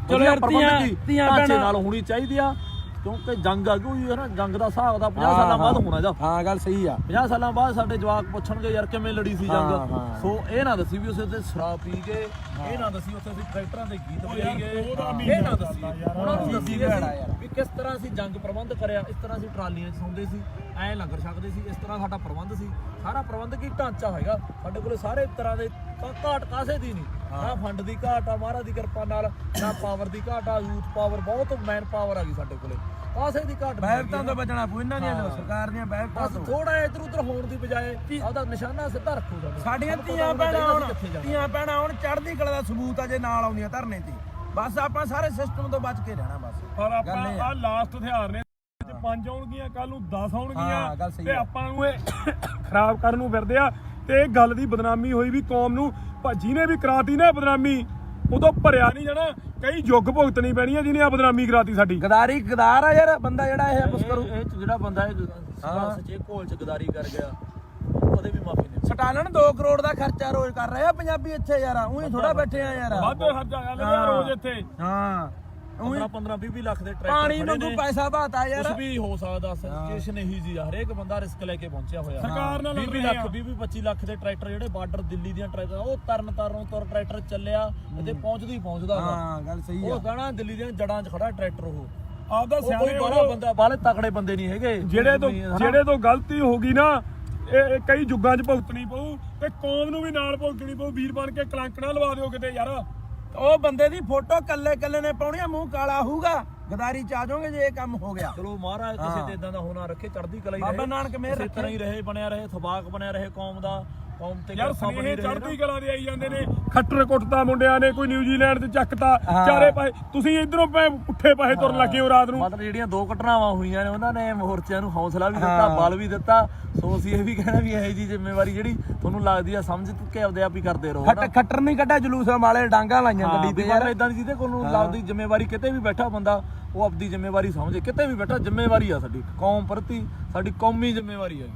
ਚਲੋ ਯਾਰ ਧੀਆਂ- ਧੀਆਂ ਨਾਲ ਹੋਣੀ ਚਾਹੀਦੀ ਆ। ਕਿਉਂਕਿ ਜੰਗ ਆ ਗਈ ਹੈ ਨਾ ਜੰਗ ਦਾ ਹਿਸਾਬ ਦਾ 50 ਸਾਲਾਂ ਬਾਅਦ ਹੋਣਾ ਇਹਦਾ ਹਾਂ ਗੱਲ ਸਹੀ ਆ। 50 ਸਾਲਾਂ ਬਾਅਦ ਸਾਡੇ ਜਵਾਕ ਪੁੱਛਣਗੇ ਯਾਰ ਕਿਵੇਂ ਲੜੀ ਸੀ ਜੰਗ। ਸੋ ਇਹ ਨਾ ਦੱਸੀ ਵੀ ਉਸੇ ਤੇ ਸ਼ਰਾਬ ਪੀ ਗਏ ਇਹ ਨਾ ਦੱਸੀ ਉੱਥੇ ਅਸੀਂ ਟਰੈਕਟਰਾਂ ਦੇ ਗੀਤ ਵਜਾਈ ਗਏ ਉਹਦਾ ਵੀ ਇਹ ਨਾ ਦੱਸੀ ਉਹਨਾਂ ਨੂੰ ਦੱਸੀ ਅਸੀਂ ਯਾਰ। ਕਿਸ ਤਰ੍ਹਾਂ ਅਸੀਂ ਜੰਗ ਪ੍ਰਬੰਧ ਕਰਿਆ ਇਸ ਤਰ੍ਹਾਂ ਅਸੀਂ ਟਰਾਲੀਆਂ 'ਚ ਸੌਂਦੇ ਸੀ ਐਂ ਲੰਗਰ ਛਕਦੇ ਸੀ ਇਸ ਤਰ੍ਹਾਂ ਸਾਡਾ ਪ੍ਰਬੰਧ ਸੀ। ਸਾਰਾ ਪ੍ਰਬੰਧਕੀ ਢਾਂਚਾ ਹੈਗਾ? ਸਾਡੇ ਕੋਲੇ ਸਾਰੇ ਤਰ੍ਹਾਂ ਦੇ ਘਾਟ ਕਾਸੇ ਦੀ ਨਹੀਂ। ਨਾ ਫੰਡ ਦੀ ਘਾਟ ਆ ਮਹਾਰਾਜ ਦੀ ਕਿਰਪਾ ਨਾਲ ਨਾ ਪਾਵਰ ਦੀ ਘਾਟ ਆ ਯੂਥ ਪਾਵਰ ਬਹੁਤ ਮੈਨ ਪਾਵਰ ਆ ਗਈ ਸਾਡੇ ਕੋਲੇ। ਕਾਸੇ ਦੀ ਘਾਟ ਬਹਿਰਤਾਂ ਤੋਂ ਬਚਣਾ ਪਊ ਇਹਨਾਂ ਦੀਆਂ ਸਰਕਾਰ ਦੀਆਂ ਬਹਿਰਤਾਂ ਬਸ ਤੋਂ। ਥੋੜਾ ਇੱਧਰ ਉੱਧਰ ਹੋਣ ਦੀ ਬਜਾਏ ਆਪਦਾ ਨਿਸ਼ਾਨਾ ਸਿੱਧਾ ਰੱਖੋ ਸਾਡੀਆਂ ਧੀਆਂ ਹੋਣਾ ਭੈਣਾਂ ਆਉਣ। ਧੀਆਂ ਭੈਣਾਂ ਆਉਣ ਚੜ੍ਹਦੀ ਕਲਾ ਦਾ ਸਬੂਤ ਆ ਜੇ ਨਾਲ ਆਉਂਦੀਆਂ ਧਰਨੇ ਤੇ। ਬਸ ਆਪਾਂ ਸਾਰੇ ਸਿਸਟਮ ਤੋਂ ਬਚ ਕੇ ਰਹਿਣਾ ਬਸ। ਪਰ ਆਪਾਂ ਗੱਲ ਇਹ ਆ। ਆ ਲਾਸਟ ਹਥਿਆਰ ਨੇ ਅੱਜ ਪੰਜ ਆਉਣਗੀਆਂ ਕੱਲ ਨੂੰ 10 ਹਾਂ, ਗੱਲ ਆਉਣਗੀਆਂ ਸਹੀ ਤੇ ਆ। ਆਪਾਂ ਨੂੰ ਇਹ ਖਰਾਬ ਕਰਨ ਨੂੰ ਫਿਰਦੇ ਆ। ਤੇ ਇਹ ਗੱਲ ਦੀ ਬਦਨਾਮੀ ਹੋਈ ਵੀ ਕੌਮ ਨੂੰ ਭਾਜੀ ਨੇ ਵੀ ਕਰਾਤੀ ਨਾ ਇਹ ਬਦਨਾਮੀ ਉਦੋਂ ਭਰਿਆ ਨਹੀਂ ਜਾਣਾ। ਕਈ ਯੁੱਗ ਭੁਗਤਣੀ ਪੈਣੀ ਆ ਜਿਹਨੇ ਆ ਬਦਨਾਮੀ ਕਰਾਤੀ ਸਾਡੀ। ਗਦਾਰੀ ਗਦਾਰ ਆ ਯਾਰ ਬੰਦਾ ਜਿਹੜਾ ਇਹ ਕੁਛ ਕਰੂ। ਇਹ ਜਿਹੜਾ ਬੰਦਾ ਇਹ ਸੰਘਰਸ਼ 'ਚ ਇਹ ਘੋਲ ਚ ਗਦਾਰੀ ਕਰ ਗਿਆ ਉਹਦੇ ਵੀ ਮਾਫੀ ਨਹੀਂ ਸਟਾਲਨ 2 ਕਰੋੜ ਦਾ ਖਰਚਾ ਰੋਜ਼ ਕਰ ਰਿਹਾ ਪੰਜਾਬੀ ਇੱਥੇ ਯਾਰ ਉਹੀ ਥੋੜਾ ਬੈਠੇ ਆ ਯਾਰ। ਵੱਧ ਖਰਚਾ ਆ ਲਿਆ ਰੋਜ਼ ਇੱਥੇ। ਹਾਂ। ਉਹੀ 15 15 20 ਲੱਖ ਦੇ ਟਰੈਕਟਰ ਪਾਣੀ ਨੇ। ਪੈਸਾ ਬਾਤਾ ਯਾਰ। ਕੁਛ ਵੀ ਹੋ ਸਕਦਾ ਸਿਚੁਏਸ਼ਨ ਇਹੀ ਜੀ। ਆ ਹਰੇਕ ਬੰਦਾ ਰਿਸਕ ਲੈ ਕੇ ਪਹੁੰਚਿਆ ਹੋਇਆ। ਸਰਕਾਰ ਨਾਲ ਲੜ 20 ਰਹੇ ਲੱਖ ਆ। 20 25 ਲੱਖ ਦੇ ਟਰੈਕਟਰ ਜਿਹੜੇ ਬਾਰਡਰ ਦਿੱਲੀ ਦੀਆਂ ਟਰੈਕਟਰ ਉਹ ਤਰਨ ਤਾਰੋਂ ਤੁਰ ਟਰੈਕਟਰ ਚੱਲਿਆ ਤੇ ਪਹੁੰਚਦਾ ਪਹੁੰਚਦਾ। ਹਾਂ ਗੱਲ ਸਹੀ ਆ। ਉਹ ਕਹਣਾ ਦਿੱਲੀ ਦੀਆਂ ਜੜਾਂ 'ਚ ਖੜਾ ਟਰੈਕਟਰ ਉਹ। ਆਪਦਾ ਸਿਆਣੇ। ਬੰਦਾ ਬਾਹਲੇ ਤਕੜੇ ਬੰਦੇ ਨਹੀਂ ਹੈਗੇ। ਜਿਹੜੇ ਤੋਂ? ਜਿਹੜੇ ਤੋਂ ਗਲਤੀ ਹੋ ਗਈ ਨਾ ਇਹ ਕਈ ਯੁੱਗਾਂ 'ਚ ਭੁਗਤਣੀ ਪਊ ਤੇ ਕੌਮ ਨੂੰ ਵੀ ਨਾਲ ਭੁਗਤਣੀ ਪਊ। ਵੀਰ ਬਣ ਕੇ ਕਲੰਕ ਨਾ ਲਵਾ ਦਿਓ ਕਿਤੇ ਯਾਰ। ਉਹ ਬੰਦੇ ਦੀ ਫੋਟੋ ਕੱਲੇ ਕੱਲੇ ਨੇ ਪਾਉਣੀ ਆ ਮੂੰਹ ਕਾਲਾ ਹੋਊਗਾ। ਗਦਾਰੀ ਚ ਆ ਜਾਓਗੇ ਜੇ ਇਹ ਕੰਮ ਹੋ ਗਿਆ। ਚਲੋ ਮਹਾਰਾਜ ਕਿਸੇ। ਤੇ ਇਦਾਂ ਦਾ ਹੋਣਾ ਰੱਖੇ ਚੜ੍ਹਦੀ ਕਲਾ ਹੀ ਬਾਬਾ ਰਹੇ। ਨਾਨਕ ਮਿਹਰ ਇਸੇ ਰੱਖੇ। ਤਰ੍ਹਾਂ ਹੀ ਰਹੇ ਬਣਿਆ ਰਹੇ ਥਬਾਕ ਬਣਿਆ ਰਹੇ ਕੌਮ ਦਾ। ਕੌਮ ਤੇ ਯਾਰ ਕਿਰਪਾ ਬਣੀ ਸਨੇਹ ਰਹੇ ਨਾ। ਚੜ੍ਹਦੀ ਕਲਾ ਦੇ ਆਈ ਜਾਂਦੇ ਨੇ। ਖੱਟਰ ਕੁੱਟਦਾ ਮੁੰਡਿਆਂ ਨੇ ਕੋਈ ਨਿਊਜ਼ੀਲੈਂਡ ਤੇ ਚੱਕਤਾ ਹਾਂ। ਚਾਰੇ ਪਾਸੇ। ਤੁਸੀਂ ਇਧਰੋਂ ਪੈ ਪੁੱਠੇ ਪਾਸੇ ਤੁਰਨ ਲੱਗੇ ਹੋ ਰਾਤ ਨੂੰ। ਮਤਲਬ ਜਿਹੜੀਆਂ ਦੋ ਘਟਨਾਵਾਂ ਹੋਈਆਂ ਨੇ ਉਹਨਾਂ ਨੇ ਮੋਰਚਿਆਂ ਨੂੰ ਹੌਸਲਾ ਵੀ ਦਿੱਤਾ ਹਾਂ। ਬਲ ਵੀ ਦਿੱਤਾ। ਸੋ ਅਸੀਂ ਇਹ ਵੀ ਕਹਿਣਾ ਵੀ ਇਹ ਜੀ ਜ਼ਿੰਮੇਵਾਰੀ ਜਿਹੜੀ ਤੁਹਾਨੂੰ ਲੱਗਦੀ ਆ ਸਮਝ ਕੇ ਆਪਦੇ ਆਪ ਹੀ ਕਰਦੇ ਰਹੋ ਖੱਟ ਖੱਟਰ ਨਹੀਂ ਕੱਢਿਆ ਜਲੂਸ ਵਾਲੇ ਡਾਂਗਾ ਲਾਈਆਂ ਗੱਡੀ ਤੇ ਯਾਰ। ਇਦਾਂ ਦੀ ਜਿਹਦੇ ਕੋਲ ਨੂੰ ਲੱਗਦੀ ਜ਼ਿੰਮੇਵਾਰੀ ਕਿਤੇ ਵੀ ਬੈਠਾ ਬੰਦਾ ਉਹ ਆਪਦੀ ਜ਼ਿੰਮੇਵਾਰੀ ਸਮਝੇ। ਕਿਤੇ ਵੀ ਬੈਠਾ ਜ਼ਿੰਮੇਵਾਰੀ ਆ ਸਾਡੀ। ਕੌਮ ਪ੍ਰਤੀ ਸਾਡੀ ਕੌਮੀ ਜ਼ਿੰਮੇਵਾਰੀ ਹੈ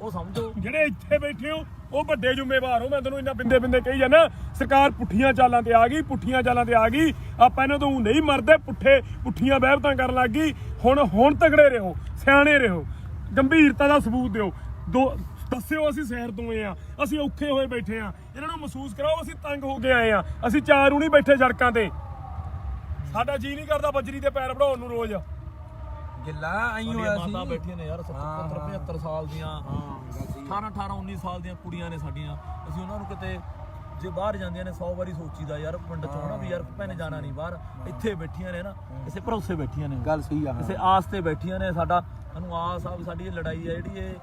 ਉਹ ਸਮਝੋ। ਜਿਹੜੇ ਇੱਥੇ ਬੈਠੇ ਹੋ ਉਹ ਵੱਡੇ ਜ਼ਿੰਮੇਵਾਰ ਹੋ, ਮੈਂ ਤੈਨੂੰ ਇੰਨਾ ਬਿੰਦੇ ਬਿੰਦੇ ਕਹੀ ਜਾਂਦਾ, ਸਰਕਾਰ ਪੁੱਠੀਆਂ ਚਾਲਾਂ ਤੇ ਆ ਗਈ, ਪੁੱਠੀਆਂ ਚਾਲਾਂ ਤੇ ਆ ਗਈ, ਆਪਾਂ ਇਹਨਾਂ ਤੋਂ ਨਹੀਂ ਮਰਦੇ, ਪੁੱਠੇ, ਪੁੱਠੀਆਂ ਵਹਿਬਤਾਂ ਕਰਨ ਲੱਗ ਗਈ, ਹੁਣ ਹੁਣ ਤਗੜੇ ਰਹੋ, ਸਿਆਣੇ ਰਹੋ, ਗੰਭੀਰਤਾ ਦਾ ਸਬੂਤ ਦਿਓ, ਦੋ, ਦੱਸਿਓ ਅਸੀਂ ਸੈਰ ਤੋਂ ਆਏ ਆ ਅਸੀਂ ਔਖੇ ਹੋਏ ਬੈਠੇ ਆ ਇਹਨਾਂ ਨੂੰ ਮਹਿਸੂਸ ਕਰਾਓ ਅਸੀਂ ਤੰਗ ਹੋ ਕੇ ਆਏ ਆ ਅਸੀਂ ਚਾਰੂ ਨਹੀਂ ਬੈਠੇ ਸੜਕਾਂ ਤੇ। ਸਾਡਾ ਜੀ ਨਹੀਂ ਕਰਦਾ ਬੱਜਰੀ ਦੇ ਪੈਰ ਵੜਾਉਣ ਨੂੰ ਰੋਜ਼। ਗਿੱਲਾ ਆਈ ਹੋਇਆ ਮਾਤਾ ਸੀ। ਬੈਠੀਆਂ ਨੇ ਯਾਰ 70 ਹਾਂ, 75 ਸਾਲ ਦੀਆਂ। ਹਾਂ ਗੱਲ ਸਹੀ 18 18 19 ਸਾਲ ਦੀਆਂ ਕੁੜੀਆਂ ਨੇ ਸਾਡੀਆਂ। ਅਸੀਂ ਉਹਨਾਂ ਨੂੰ ਕਿਤੇ ਜੇ ਬਾਹਰ ਜਾਂਦੀਆਂ ਨੇ 100 ਵਾਰੀ ਸੋਚੀਦਾ ਯਾਰ ਪਿੰਡ ਚੋਂ ਨਾ ਵੀ ਯਾਰ ਭੈਣੇ ਜਾਣਾ ਨਹੀਂ ਬਾਹਰ। ਇੱਥੇ ਬੈਠੀਆਂ ਨੇ ਨਾ ਕਿਸੇ ਭਰੋਸੇ ਬੈਠੀਆਂ ਨੇ। ਗੱਲ ਸਹੀ ਆ ਕਿਸੇ ਆਸ ਤੇ ਬੈਠੀਆਂ ਨੇ ਸਾਡਾ। ਸਾਨੂੰ ਆਸ ਆ ਵੀ ਸਾਡੀ ਇਹ ਲੜਾਈ ਆ ਜਿਹੜੀ ਇਹ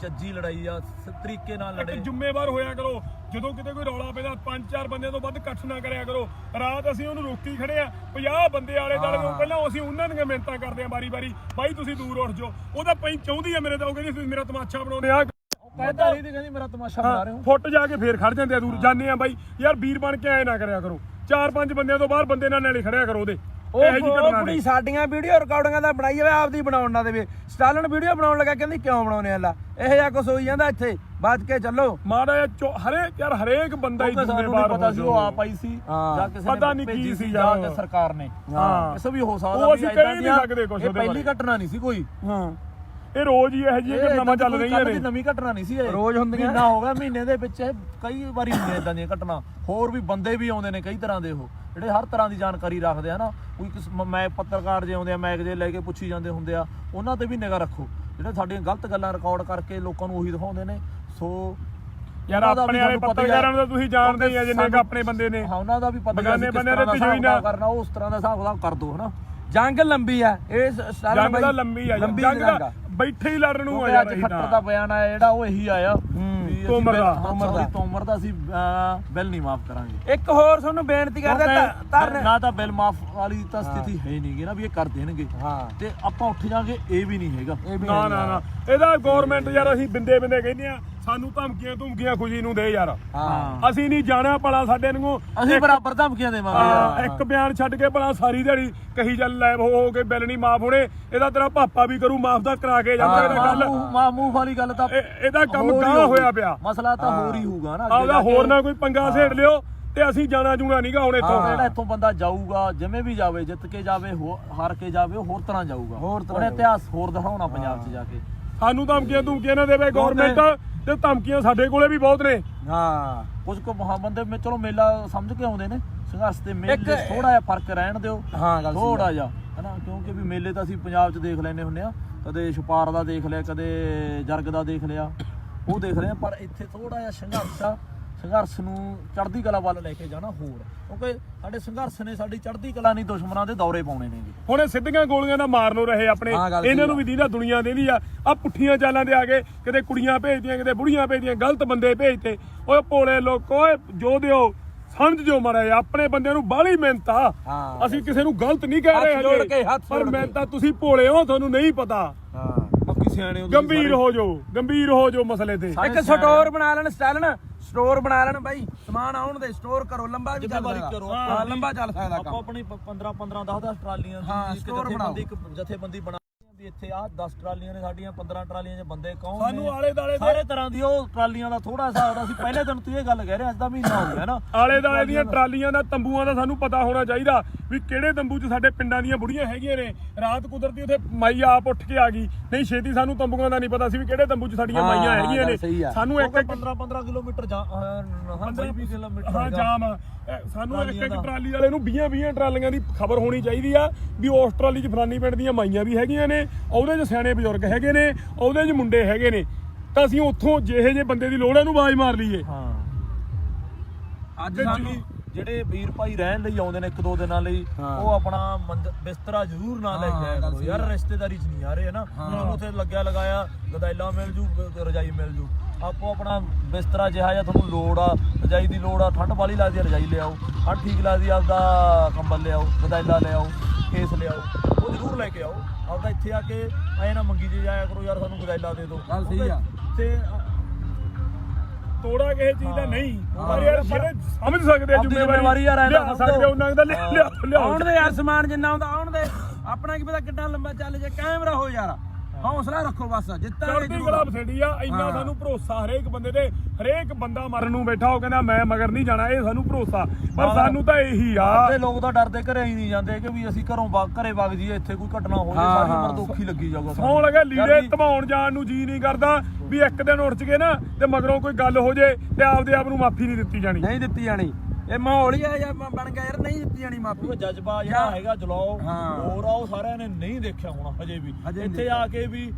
ਚੱਜੀ ਲੜਾਈ ਆ ਸ- ਤਰੀਕੇ ਨਾਲ ਇੱਕ ਲੜੇ। ਜ਼ਿੰਮੇਵਾਰ ਹੋਇਆ ਕਰੋ। ਜਦੋਂ ਕਿਤੇ ਕੋਈ ਰੌਲਾ ਪੈਂਦਾ ਪੰਜ ਚਾਰ ਬੰਦਿਆਂ ਤੋਂ ਵੱਧ ਇਕੱਠ ਨਾ ਕਰਿਆ ਕਰੋ। ਰਾਤ ਅਸੀਂ ਉਹਨੂੰ ਰੋਕੀ ਖੜੇ ਆ 50 ਬੰਦੇ ਆਲੇ ਦਾਲੇ ਤੋਂ ਪਹਿਲਾਂ ਅਸੀਂ ਉਹਨਾਂ ਦੀਆਂ ਮਿਹਨਤਾਂ ਕਰਦੇ ਆ ਬਾਰੀ-ਬਾਰੀ ਬਾਈ ਤੁਸੀਂ ਦੂਰ ਉੱਠ ਜਾਓ। ਉਹਦਾ ਪਈ ਚਾਹੁੰਦੀ ਆ ਮੇਰੇ ਤੋਂ ਉਹ ਕਹਿੰਦੀ ਤੁਸੀਂ ਮੇਰਾ ਤਮਾਸ਼ਾ ਬਣਾਉਂਦੇ ਆ। ਕਹਿੰਦਾ ਨਹੀਂ ਤੇ ਕਹਿੰਦੀ ਮੇਰਾ ਤਮਾਸ਼ਾ ਬਣਾ ਰਹੇ ਹੋ। ਫੁੱਟ ਜਾ ਕੇ ਫੇਰ ਖੜ ਜਾਂਦੇ ਆ ਦੂਰ। ਜਾਂਦੇ ਆ ਬਾਈ ਯਾਰ ਵੀਰ ਬਣ ਕੇ ਐ ਨਾ ਕਰਿਆ ਕਰੋ। ਚਾਰ ਪੰਜ ਬੰਦਿਆਂ ਤੋਂ ਬਾਹਰ ਬੰਦੇ ਨਾਲ ਨਾਲੇ ਖੜਿਆ ਕਰੋ ਉਹਦੇ। ਉਹ ਉਹ ਕੁੜੀ ਸਾਡੀਆਂ ਵੀਡੀਓ ਰਿਕਾਰਡਿੰਗਾਂ ਦਾ ਬਣਾਈ ਜਾਵੇ ਆਪਦੀ ਬਣਾਉਣ ਨਾ ਦੇਵੇ ਸਟਾਲਨ ਵੀਡੀਓ ਬਣਾਉਣ ਲੱਗਾ ਕਹਿੰਦੀ ਕਿਉਂ ਬਣਾਉਨੇ ਅੱਲਾ ਇਹ ਜਿਹਾ ਕੁਝ ਹੋਈ ਜਾਂਦਾ ਇੱਥੇ। ਬਾਜ ਕੇ ਚੱਲੋ। ਮਾੜਾ ਹਰੇਕ ਯਾਰ ਹਰੇਕ ਬੰਦਾ ਹੀ ਜ਼ਿੰਮੇਵਾਰ ਪਤਾ ਸੀ ਉਹ ਆਪ ਆਈ ਸੀ। ਜਾਂ ਕਿਸੇ ਪਤਾ ਨੇ ਨਹੀਂ ਕੀ ਸੀ ਜਾਂ ਜਾਂ ਕਿ ਸਰਕਾਰ ਨੇ। ਹਾਂ। ਕਿਸੇ ਵੀ ਹੋ ਸਕਦਾ ਵੀ ਪਹਿਲੀ ਘਟਨਾ ਨਹੀਂ ਸੀ ਕੋਈ। ਹਾਂ। ਇਹ ਰੋਜ਼ ਹੀ ਇਹੋ ਜਿਹੀਆਂ ਘਟਨਾਵਾਂ ਚੱਲ ਰਹੀਆਂ ਨੇ। ਨਵੀਂ ਘਟਨਾ ਨਹੀਂ ਸੀ ਇਹ। ਰੋਜ਼ ਹੁੰਦੀਆਂ। ਮਹੀਨਾ ਹੋ ਗਿਆ ਮਹੀਨੇ ਦੇ ਵਿੱਚ ਇਹ ਕਈ ਵਾਰੀ ਹੁੰਦੀਆਂ ਇਦਾਂ ਦੀਆਂ ਘਟਨਾ। ਹੋਰ ਵੀ ਬੰਦੇ ਵੀ ਆਉਂਦੇ ਨੇ ਕਈ ਤਰ੍ਹਾਂ ਦੇ ਉਹ ਜਿਹੜੇ ਹਰ ਤਰ੍ਹਾਂ ਦੀ ਜਾਣਕਾਰੀ ਰੱਖਦੇ ਆ ਨਾ। ਕੋਈ ਮ- ਪੱਤਰਕਾਰ ਜੇ ਆਉਂਦੇ ਆ ਮੈਗ ਜੇ ਲੈ ਕੇ ਪੁੱਛੀ ਜਾਂਦੇ ਹੁੰਦੇ ਆ ਉਹਨਾਂ ਤੇ ਵੀ ਨਿਗਾਹ ਰੱਖੋ। ਜਿਹੜੇ ਸਾਡੀਆਂ ਗਲਤ ਗੱਲਾਂ ਰਿਕਾਰਡ ਕਰਕੇ ਲੋਕਾਂ ਨੂੰ ਉਹੀ ਦਿਖਾਉਂਦੇ ਨੇ। ਸੋ ਯਾਰ ਆਪਣੇ ਵਾਲੇ। ਪੱਤਰਕਾਰਾਂ ਨੂੰ ਤੁਸੀਂ ਜਾਣਦੇ ਹੀ ਆ ਜਿੰਨੇ ਕੁ ਆਪਣੇ ਬੰਦੇ ਨੇ। ਹਾਂ ਉਹਨਾਂ ਦਾ ਵੀ ਪਤਾ ਬਗਾਨੇ ਦਾ ਨਾ- ਕਰਨਾ ਉਸ ਤਰ੍ਹਾਂ ਦਾ ਹਿਸਾਬ ਕਿਤਾਬ ਕਰ ਦੋ ਹਨਾ। ਜੰਗ ਲੰਬੀ ਆ ਇਹ ਸ- ਸਟਾਲਨ ਜੰਗ ਦਾ ਲੰਮੀ ਆ ਲੰਬੀ ਜੰਗ ਜੰਗ ਦਾ ਬੈਠੇ ਹੀ ਲੜਨ ਨੂੰ ਆ ਯਾਰ ਖੱਟਰ ਤਾਂ। ਦਾ ਬਿਆਨ ਆਇਆ ਜਿਹੜਾ ਉਹ ਇਹੀ ਆਇਆ। ਤੋਮਰ ਦਾ। ਤੋਮਰ ਦਾ। ਤੋਮਰ ਦਾ ਅਸੀਂ ਬਿੱਲ ਨਹੀਂ ਮਾਫ ਕਰਾਂਗੇ। ਇੱਕ ਹੋਰ ਤੁਹਾਨੂੰ ਬੇਨਤੀ ਕਰਦਾ ਨਾ ਤਾਂ ਬਿੱਲ ਮਾਫ ਵਾਲੀ ਤਾਂ ਸਥਿਤੀ ਹੈ ਨਹੀਂਗੀ ਨਾ ਵੀ ਇਹ ਕਰ ਦੇਣਗੇ। ਹਾਂ। ਤੇ ਆਪਾਂ ਉੱਠ ਜਾਾਂਗੇ ਇਹ ਵੀ ਨਹੀਂ ਹੈਗਾ। ਇਹ ਨਾ ਨਾ ਨਾ। ਇਹਦਾ ਗਵਰਨਮੈਂਟ ਯਾਰ ਅਸੀਂ ਬਿੰਦੇ ਬਿੰਦੇ ਕਹਿੰਦੇ ਆ ਸਾਨੂੰ ਧਮਕੀਆਂ ਧਮਕੀਆਂ ਖੁਸ਼ੀ ਨੂੰ ਦੇ ਯਾਰ। ਹਾਂ। ਅਸੀਂ ਨਹੀਂ ਜਾਣਾ ਭਲਾ ਸਾਡੇ ਨੂੰ ਅਸੀਂ ਬਰਾਬਰ ਧਮਕੀਆਂ ਦੇਵਾਂਗੇ ਹਾਂ, ਇੱਕ ਬਿਆਨ ਛੱਡ ਕੇ ਭਲਾ ਸਾਰੀ ਦਿਹਾੜੀ ਕਹੀ ਚੱਲ ਲੈ ਹੋ ਹੋ ਕੇ ਬਿੱਲ ਨਹੀਂ ਮਾਫ ਹੋਣੇ। ਇਹਦਾ ਤੇਰਾ ਪਾਪਾ ਵੀ ਕਰੂ ਮਾਫ ਦਾ ਕਰਾ ਕੇ ਜਾਂਦਾ ਇਹਦਾ ਗੱਲ। ਮਾਂ ਮੂੰਹ ਵਾਲੀ ਗੱਲ ਤਾਂ ਇਹ- ਇਹਦਾ ਕੰਮ ਹੋਰ ਹੀ ਗਾਹ ਹੋਊ। ਹੋਇਆ ਪਿਆ। ਮਸਲਾ ਤਾਂ ਹੋਰ ਹੀ ਹੋਊਗਾ ਨਾ ਕੇ। ਹੋਰ ਨਾ ਕੋਈ ਪੰਗਾ ਛੇੜ ਲਿਓ ਤੇ ਅਸੀਂ ਜਾਣਾ ਜੂਣਾ ਨਹੀਂਗਾ ਹੁਣ ਇੱਥੋਂ। ਜਿਹੜਾ ਇੱਥੋਂ ਬੰਦਾ ਜਾਊਗਾ ਜਿਵੇਂ ਵੀ ਜਾਵੇ ਜਿੱਤ ਕੇ ਜਾਵੇ ਹਾਰ ਕੇ ਜਾਵੇ ਹੋਰ ਤਰ੍ਹਾਂ ਜਾਊਗਾ। ਹੋਰ ਤਰ੍ਹਾਂ ਇਤਿਹਾਸ ਹੋਰ ਦਿਖਾਉਣਾ ਪੰਜਾਬ 'ਚ ਜਾ ਕੇ। ਸਾਨੂੰ ਧਮਕੀਆਂ ਧਮਕੀਆਂ ਨਾ ਦੇਵੇ ਗਵਰਨਮੈਂਟ ਤੇ ਧਮਕੀਆਂ ਸਾਡੇ ਕੋਲੇ ਵੀ ਬਹੁਤ ਨੇ। ਹਾਂ ਕੁਝ ਕੁ ਬੰਦੇ ਮੇ ਚਲੋ ਮੇਲਾ ਸਮਝ ਕੇ ਆਉਂਦੇ ਨੇ ਸੰਘਰਸ਼ ਤੇ ਮੇਲੇ ਇੱਕ- ਥੋੜਾ ਜਿਹਾ ਫ਼ਰਕ ਰਹਿਣ ਦਿਓ। ਹਾਂ ਗੱਲ ਸਹੀ। ਥੋੜਾ ਜਿਹਾ ਹਨਾ? ਕਿਉਂਕਿ ਵੀ ਮੇਲੇ ਤਾਂ ਅਸੀਂ ਪੰਜਾਬ 'ਚ ਦੇਖ ਲੈਨੇ ਹੁੰਨੇ ਆ ਕਦੇ ਛਪਾਰ ਦਾ ਦੇਖ ਲਿਆ ਕਦੇ ਜਰਗ ਦਾ ਦੇਖ ਲਿਆ ਉਹ ਦੇਖ ਰਹੇ ਆ ਪਰ ਇੱਥੇ ਥੋੜਾ ਜਿਹਾ ਸੰਘਰਸ਼ ਆ। ਸੰਘਰਸ਼ ਨੂੰ ਚੜ੍ਹਦੀ ਕਲਾ ਵੱਲ ਲੈ ਕੇ ਜਾਣਾ ਹੋਰ। ਕਿਉਂਕਿ ਸਾਡੇ ਸੰਘਰਸ਼ ਨੇ ਸਾਡੀ ਚੜ੍ਹਦੀ ਕਲਾ ਨਹੀਂ ਦੁਸ਼ਮਣਾਂ ਦੇ ਦੌਰੇ ਪਾਉਣੇ ਨੇ ਜੀ। ਹੁਣ ਇਹ ਸਿੱਧੀਆਂ ਗੋਲੀਆਂ ਦਾ ਮਾਰਨੋਂ ਰਹੇ ਆਪਣੇ। ਹਾਂ, ਗੱਲ ਇਹਨਾਂ ਨੂੰ ਵੀ ਦੀਦਾ ਦੁਨੀਆ ਦੇਦੀ ਆ। ਆ ਪੁੱਠੀਆਂ ਚਾਲਾਂ ਦੇ ਆ ਕੇ ਕਿਤੇ ਕੁੜੀਆਂ ਭੇਜਦੀਆਂ ਕਿਤੇ ਬੁੜੀਆਂ ਭੇਜਦੀਆਂ ਗਲਤ ਬੰਦੇ ਭੇਜਤੇ। ਓਏ ਭੋਲੇ ਲੋਕੋ ਓਏ ਜੋ ਦਿਓ ਸਮਝ ਜੋ ਮੜਾ ਆਪਣੇ ਬੰਦਿਆਂ ਨੂੰ ਬਾਹਲੀ ਮਿਹਨਤ ਆ। ਹਾਂ। ਅਸੀਂ ਕਿਸੇ ਨੂੰ ਗਲਤ ਨਹੀਂ ਕਹਿ ਰਹੇ ਜੋੜ ਹਜੇ, ਕੇ, ਹੱਥ ਪਰ ਜੋੜ ਕੇ। ਮਿਹਨਤ ਤਾਂ ਤੁਸੀਂ ਭੋਲੇ ਹੋ ਤੁਹਾਨੂੰ ਨਹੀਂ ਪਤਾ। ਹਾਂ। ਬਾਕੀ ਸਿਆਣੇ ਹੋ ਤੁਸੀਂ ਗੰਭੀਰ ਸਾਰੇ। ਹੋ ਜਾਓ ਗੰਭੀਰ ਹੋ ਜਾਓ ਮਸਲੇ ਤੇ। ਇੱਕ ਸਟੋਰ ਬਣਾ ਲੈਣ ਸਟਾਲਨ। ਸਟੋਰ ਬਣਾ ਲੈਣ ਬਾਈ ਸਮਾਨ ਆਉਣ ਦੇ ਸਟੋਰ ਕਰੋ ਲੰਬਾ ਵੀ ਚੱਲ ਜ਼ਿੰਮੇਵਾਰੀ ਸਕਦਾ। ਕਰੋ। ਹਾਂ ਲੰਬਾ ਚੱਲ ਸਕਦਾ ਆਪਾਂ ਕੰਮ। ਆਪਣੀ 15 15 10 10 ਟਰਾਲੀਆਂ ਦੀ ਹਾਂ, ਇੱਕ store ਜਥੇਬੰਦੀ ਇੱਕ ਜਥੇਬੰਦੀ ਬਣਾ ਵੀ ਇੱਥੇ ਆਹ 10 ਟਰਾਲੀਆਂ ਨੇ ਸਾਡੀਆਂ 15 ਟਰਾਲੀਆਂ 'ਚ ਬੰਦੇ ਕੌਣ ਸਾਨੂੰ? ਆਲੇ ਦਾਲੇ ਦੇ ਸਾਰੇ ਤਰ੍ਹਾਂ ਦੀ ਉਹ ਟਰਾਲੀਆਂ ਦਾ ਥੋੜਾ ਹਿਸਾਬ ਦਾ ਅਸੀਂ ਪਹਿਲੇ ਦਿਨ ਤੋਂ ਇਹ ਗੱਲ ਕਹਿ ਰਹੇ ਅੱਜ ਦਾ ਮਹੀਨਾ ਹੋ ਗਿਆ ਨਾ ਆਲੇ ਦਾਲੇ ਦੀਆਂ ਟਰਾਲੀਆਂ ਦਾ ਤੰਬੂਆਂ ਦਾ ਸਾਨੂੰ ਪਤਾ ਹੋਣਾ ਚਾਹੀਦਾ ਵੀ ਕਿਹੜੇ ਤੰਬੂ 'ਚ ਸਾਡੇ ਪਿੰਡਾਂ ਦੀਆਂ ਬੁੜੀਆਂ ਹੈਗੀਆਂ ਨੇ ਰਾਤ ਕੁਦਰਤੀ ਉੱਥੇ ਮਾਈ ਆਪ ਉੱਠ ਕੇ ਆ ਗਈ ਨਹੀਂ ਛੇਤੀ ਸਾਨੂੰ ਤੰਬੂਆਂ ਦਾ ਨਹੀਂ ਪਤਾ ਸੀ ਵੀ ਕਿਹੜੇ ਤੰਬੂ 'ਚ ਸਾਡੀਆਂ ਮਾਈਆਂ ਹੈਗੀਆਂ ਨੇ ਆ। ਸਾਨੂੰ ਇੱਕ ਇੱਕ 15 15 ਕਿਲੋਮੀਟਰ ਜਾ ਹਾਂ 20 ਕਿਲੋਮੀਟਰ ਹਾਂ। ਜਾਮ ਆ। ਸਾਨੂੰ ਇੱਕ ਇੱਕ। ਟਰਾਲੀ ਵਾਲੇ ਨੂੰ 20 20 ਟਰਾਲੀਆਂ ਦੀ ਖਬਰ ਹੋਣੀ ਚਾਹੀਦੀ ਆ ਵੀ ਉਸ ਟਰਾਲੀ 'ਚ ਫਲਾਨੀ ਪਿੰਡ ਦੀਆਂ ਮਾਈਆਂ ਵੀ ਹੈਗੀਆਂ ਨੇ ਉਹਦੇ 'ਚ ਸਿਆਣੇ ਬਜ਼ੁਰਗ ਹੈਗੇ ਨੇ ਉਹਦੇ 'ਚ ਮੁੰਡੇ ਹੈਗੇ ਨੇ। ਤਾਂ ਅਸੀਂ ਉੱਥੋਂ ਜਿਹੇ ਜੇ ਬੰਦੇ ਦੀ ਲੋੜ ਹੈ ਉਹਨੂੰ ਆਵਾਜ਼ ਮਾਰ ਲਈਏ। ਹਾਂ। ਅੱਜ ਤੇ ਸਾਨੂੰ ਜੀ- ਜਿਹੜੇ ਵੀਰ ਭਾਈ ਰਹਿਣ ਲਈ ਆਉਂਦੇ ਨੇ ਇੱਕ ਦੋ ਦਿਨਾਂ ਲਈ ਹਾਂ। ਉਹ ਆਪਣਾ ਬਿਸਤਰਾ ਜ਼ਰੂਰ ਨਾ ਲੈ ਕੇ ਹਾਂ, ਆਇਆ ਗੱਲ ਕਰੋ। ਸਹੀ ਯਾਰ ਆ। ਰਿਸ਼ਤੇਦਾਰੀ 'ਚ ਨਹੀਂ ਆ ਰਹੇ ਨਾ ਤੁਹਾਨੂੰ ਉੱਥੇ ਲੱਗਿਆ ਲਗਾਇਆ ਗਦਾਈਲਾ ਮਿਲ ਜੂ ਗ- ਰਜਾਈ ਮਿਲ ਜੂ। ਆਪੋ ਆਪਣਾ ਬਿਸਤਰਾ ਜਿਹਾ ਜਾਂ ਤੁਹਾਨੂੰ ਲੋੜ ਆ ਰਜਾਈ ਦੀ ਲੋੜ ਆ ਠੰਡ ਵਾਲੀ ਲੱਗਦੀ ਆ ਰਜਾਈ ਲਿਆਓ ਠੰਡ ਠੀਕ ਲੱਗਦੀ ਆ ਆਪਦਾ ਕੰਬਲ ਲਿਆਓ ਗਦਾਈਲਾ ਲਿਆਓ ਕੇਸ ਲਿਆਓ ਉਹ ਜ਼ਰੂਰ ਲੈ ਕੇ ਆਓ। ਆਪਦਾ ਇੱਥੇ ਆ ਕੇ ਐ ਨਾ ਮੰਗੀ ਜੇ ਜਾਇਆ ਕਰੋ ਯਾਰ ਸਾਨੂੰ ਗਦਾਈਲਾ ਦੇ ਦਿਓ। ਗੱਲ ਸਹੀ ਆ। ਤੇ ਤੋੜਾ ਕਿਸੇ ਚੀਜ਼ ਦਾ ਨਹੀਂ। ਹਾਂ। ਪਰ ਯਾਰ ਜਿਹੜੇ ਸਮਝ ਸਕਦੇ ਆ ਆਪਦੀ ਜ਼ਿੰਮੇਵਾਰੀ। ਯਾਰ ਐਂ ਤਾਂ ਲਿਆ। ਸਕਦੇ ਉਹਨਾਂ ਦਾ ਲਿਆ ਆਉਣ ਦੇ ਯਾਰ ਸਮਾਨ ਜਿੰਨਾ ਹੁੰਦਾ ਆਉਣ ਦੇ। ਆਪਣਾ ਕੀ ਪਤਾ ਕਿੰਨਾ ਲੰਬਾ ਚੱਲ ਜੇ ਕਾਇਮ ਰਹੋ ਯਾਰ। ਹੌਸਲਾ ਰੱਖੋ ਬਸ ਜਿੱਤਾਂਗੇ ਚੜ੍ਹਦੀ। ਕਲਾ ਬਥੇੜੀ ਆ ਇੰਨਾ। ਸਾਨੂੰ ਭਰੋਸਾ ਹਰੇਕ ਬੰਦੇ ਤੇ ਹਰੇਕ ਬੰਦਾ ਮਰਨ ਨੂੰ ਬੈਠਾ ਉਹ ਕਹਿੰਦਾ ਮੈਂ ਮਗਰ ਨਹੀਂ ਜਾਣਾ ਇਹ ਸਾਨੂੰ ਭਰੋਸਾ ਪਰ। ਸਾਨੂੰ ਤਾਂ ਇਹੀ ਆ ਅੱਧੇ ਲੋਕ ਤਾਂ ਡਰਦੇ ਘਰੇ ਹੀ ਨਹੀਂ ਜਾਂਦੇ ਕਿ ਵੀ ਅਸੀਂ ਘਰੋਂ ਵਗ ਘਰੇ ਵਗ ਜੀਏ ਇੱਥੇ ਕੋਈ ਘਟਨਾ ਹੋ ਹਾਂ, ਸਾਰੀ। ਉਮਰ ਦੁੱਖ ਲੱਗੀ ਜਾਊਗਾ ਸੌਣ ਲੱਗੇ ਲੀੜੇ ਵੀ ਧਵਾਉਣ ਜਾਣ ਨੂੰ ਜੀ ਨਹੀਂ ਕਰਦਾ ਵੀ ਇੱਕ ਦਿਨ ਉੱਠ ਗਏ ਨਾ ਤੇ ਮਗਰੋਂ ਕੋਈ ਗੱਲ ਹੋ ਜੇ ਤੇ ਆਪਦੇ ਆਪ ਨੂੰ ਮਾਫੀ ਨਹੀਂ ਦਿੱਤੀ ਜਾਣੀ ਨਹੀਂ ਦਿੱਤੀ ਜਾਣੀ ਇਹ ਮਾਹੌਲ ਹੀ ਆ ਜਾਂ ਬਣ ਗਿਆ ਯਾਰ ਨਹੀਂ ਦਿੱਤੀ ਜਾਣੀ ਮਾਫੀ। ਉਹ ਜਜ਼ਬਾ ਜਿਹੜਾ ਹੈਗਾ ਜਲਾਓ। ਹੋਰ ਆ ਉਹ ਸਾਰਿਆਂ ਨੇ ਨਹੀਂ ਦੇਖਿਆ ਹੋਣਾ ਹਜੇ ਵੀ। ਇੱਥੇ ਆ ਕੇ ਵੀ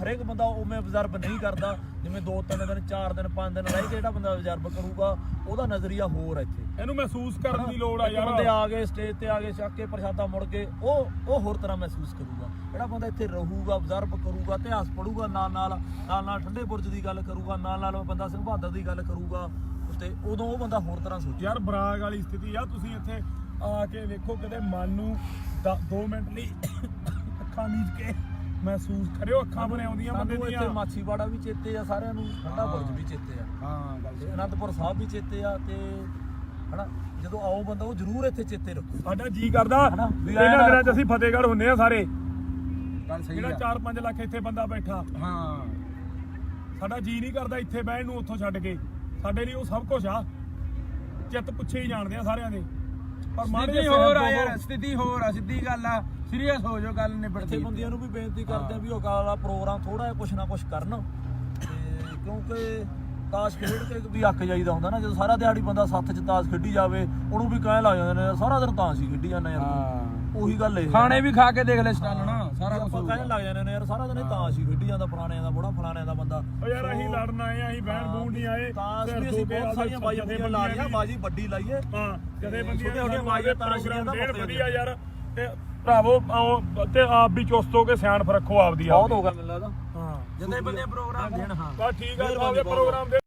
ਹਰੇਕ ਬੰਦਾ ਉਵੇਂ ਅਬਜ਼ਰਵ ਨਹੀਂ ਕਰਦਾ ਜਿਵੇਂ ਦੋ ਤਿੰਨ ਦਿਨ ਚਾਰ ਦਿਨ ਪੰਜ ਦਿਨ ਰਹਿ ਕੇ ਜਿਹੜਾ ਬੰਦਾ ਅਬਜ਼ਰਵ ਕਰੂਗਾ ਉਹਦਾ ਨਜ਼ਰੀਆ ਹੋਰ ਹੈ ਇੱਥੇ। ਇਹਨੂੰ ਮਹਿਸੂਸ ਕਰਨ ਦੀ ਲੋੜ ਆ ਇੱਕ ਬੰਦੇ ਯਾਰ ਆ ਗਏ ਸਟੇਜ ਤੇ ਆ ਗਏ ਚੱਕ ਕੇ ਪ੍ਰਸ਼ਾਦਾ ਮੁੜ ਕੇ ਉਹ ਉਹ ਹੋਰ ਤਰ੍ਹਾਂ ਮਹਿਸੂਸ ਕਰੂਗਾ। ਜਿਹੜਾ ਬੰਦਾ ਇੱਥੇ ਰਹੂਗਾ ਅਬਜ਼ਰਵ ਕਰੂਗਾ ਇਤਿਹਾਸ ਪੜੂਗਾ ਨਾਲ ਨਾਲ ਨਾਲ ਨਾਲ ਠੰਡੇ ਬੁਰਜ ਦੀ ਗੱਲ ਕਰੂਗਾ ਨਾਲ ਨਾਲ ਬੰਦਾ ਸਿੰਘ ਬਹਾਦਰ ਦੀ ਗੱਲ ਕਰੂਗਾ ਤੇ ਉਦੋਂ ਉਹ ਬੰਦਾ ਹੋਰ ਤਰ੍ਹਾਂ ਸੋਚੂ। ਯਾਰ ਬਰਾਗ ਵਾਲੀ ਸਥਿਤੀ ਆ ਤੁਸੀਂ ਇੱਥੇ ਆ ਕੇ ਵੇਖੋ ਕਿਤੇ ਮਨ ਨੂੰ 2 ਮਿੰਟ ਲਈ ਅੱਖਾਂ ਮੀਚ ਕੇ ਮਹਿਸੂਸ ਕਰਿਓ ਅੱਖਾਂ ਬਣੇ ਆਉਂਦੀਆਂ ਬੰਦੇ ਦੀਆਂ। ਇੱਥੇ ਮਾਛੀਵਾੜਾ ਵੀ ਚੇਤੇ ਆ ਸਾਰਿਆਂ ਨੂੰ ਠੰਡਾ ਬੁਰਜ ਵੀ ਚੇਤੇ ਆ। ਹਾਂ ਗੱਲ ਤੇ ਅਨੰਦਪੁਰ ਸਾਹਿਬ ਵੀ ਚੇਤੇ ਆ ਤੇ ਹਨਾ ਜਦੋਂ ਆਓ ਬੰਦਾ ਉਹ ਜ਼ਰੂਰ ਇੱਥੇ ਚੇਤੇ ਰੱਖੂ। ਸਾਡਾ ਜੀ ਕਰਦਾ ਇਹਨਾਂ ਦਿਨਾਂ 'ਚ। ਅਸੀਂ ਫਤਿਹਗੜ੍ਹ ਹੁੰਨੇ ਆ ਸਾਰੇ। ਗੱਲ ਸਹੀ ਜਿਹੜਾ ਆ। 4-5 ਲੱਖ ਇੱਥੇ ਬੰਦਾ ਬੈਠਾ। ਹਾਂ। ਸਾਡਾ ਜੀ ਨਹੀਂ ਕਰਦਾ ਇੱਥੇ ਬਹਿਣ ਨੂੰ ਉੱਥੋਂ ਛੱਡ ਕੇ। ਸਾਡੇ ਲਈ ਉਹ ਸਭ ਕੁਝ ਆ। ਚਿੱਤ ਪੁੱਛੇ ਹੀ ਜਾਣਦੇ ਆ ਸਾਰਿਆਂ ਦੇ। ਪਰ ਮਾੜੇ ਹੋਰ ਆ ਯਾਰ ਸਥਿਤੀ ਹੋਰ ਆ ਸਿੱਧੀ ਗੱਲ ਆ। ਸੀਰੀਅਸ ਹੋ ਜਾਓ ਗੱਲ ਨਿਬੜਦੀ ਇੱਥੇ ਬੰਦਿਆਂ ਨੂੰ ਵੀ ਬੇਨਤੀ ਕਰਦੇ ਆ ਵੀ ਉਹ ਕਾਲਾ ਪ੍ਰੋਗਰਾਮ ਥੋੜਾ ਜਿਹਾ ਕੁਛ ਨਾ ਕੁਛ ਕਰਨ। ਤੇ ਕਿਉਂਕਿ ਤਾਸ਼ ਖੇਡ ਕੇ ਵੀ ਅੱਕ ਜਾਈਦਾ ਹੁੰਦਾ ਨਾ ਜਦੋਂ ਸਾਰਾ ਦਿਹਾੜੀ ਬੰਦਾ ਸੱਥ 'ਚ ਤਾਸ਼ ਖੇਡੀ ਜਾਵੇ ਉਹਨੂੰ ਵੀ ਕਹਿਣ ਲੱਗ ਜਾਂਦੇ ਨੇ ਸਾਰਾ ਦਿਨ ਤਾਸ਼ ਹੀ ਖੇਡੀ ਜਾਂਦਾ ਯਾਰ ਹਾਂ। ਉਹੀ ਗੱਲ ਇਹ ਖਾਣੇ ਵੀ ਖਾ ਕੇ ਦੇਖ ਲੈ ਸਟਾਲ ਨਾ ਸਾਰਾ ਕੁਝ ਆਪਾਂ ਕਹਿਣ ਲੱਗ ਜਾਂਦੇ ਨੇ ਯਾਰ ਸਾਰਾ ਦਿਨ ਇਹ ਤਾਸ਼ ਹੀ ਖੇਡੀ ਜਾਂਦਾ ਪੁਰਾਣਿਆਂ ਦਾ ਬੁੜਾ ਫਲਾਣਿਆਂ ਦਾ ਬੰਦਾ। ਉਹ ਯਾਰ ਅਸੀਂ ਲੜਨ ਆਏ ਆ ਅਸੀਂ ਬਹਿਣ ਬੂਣ ਨਹੀਂ ਆਏ। ਵੀ ਅਸੀਂ ਕੇ ਬਹੁਤ ਸਾਰੀਆਂ ਬਾਜੀ ਬੰਦੀਆਂ ਲਾ ਲਈਆਂ ਬਾਜੀ ਵੱਡੀ ਲਾਈਏ। ਹਾਂ ਜਦੇ ਬੰਦੀਆਂ ਤਾਸ਼ ਦੀਆਂ ਤਾਂ ਦੇਣ ਮੁੱਕ ਵਧੀਆ ਯਾਰ। ਤੇ ਭਰਾਵੋ ਆਓ ਤੇ ਆਪ ਵੀ ਚੁਸਤ ਹੋ ਕੇ ਸਿਆਣਪ ਰੱਖੋ ਆਪਦੀ ਆਪ ਬਹੁਤ ਹੋ ਗਿਆ। ਮੈਨੂੰ ਲੱਗਦਾ। ਹਾਂ। ਜਦੇ ਬੰਦੇ ਪ੍ਰੋਗਰਾਮ ਦੇਣ ਹਾਂ। ਬਸ ਠੀਕ ਆ ਆਪਦੇ ਪ੍ਰੋਗਰਾਮ ਦੇ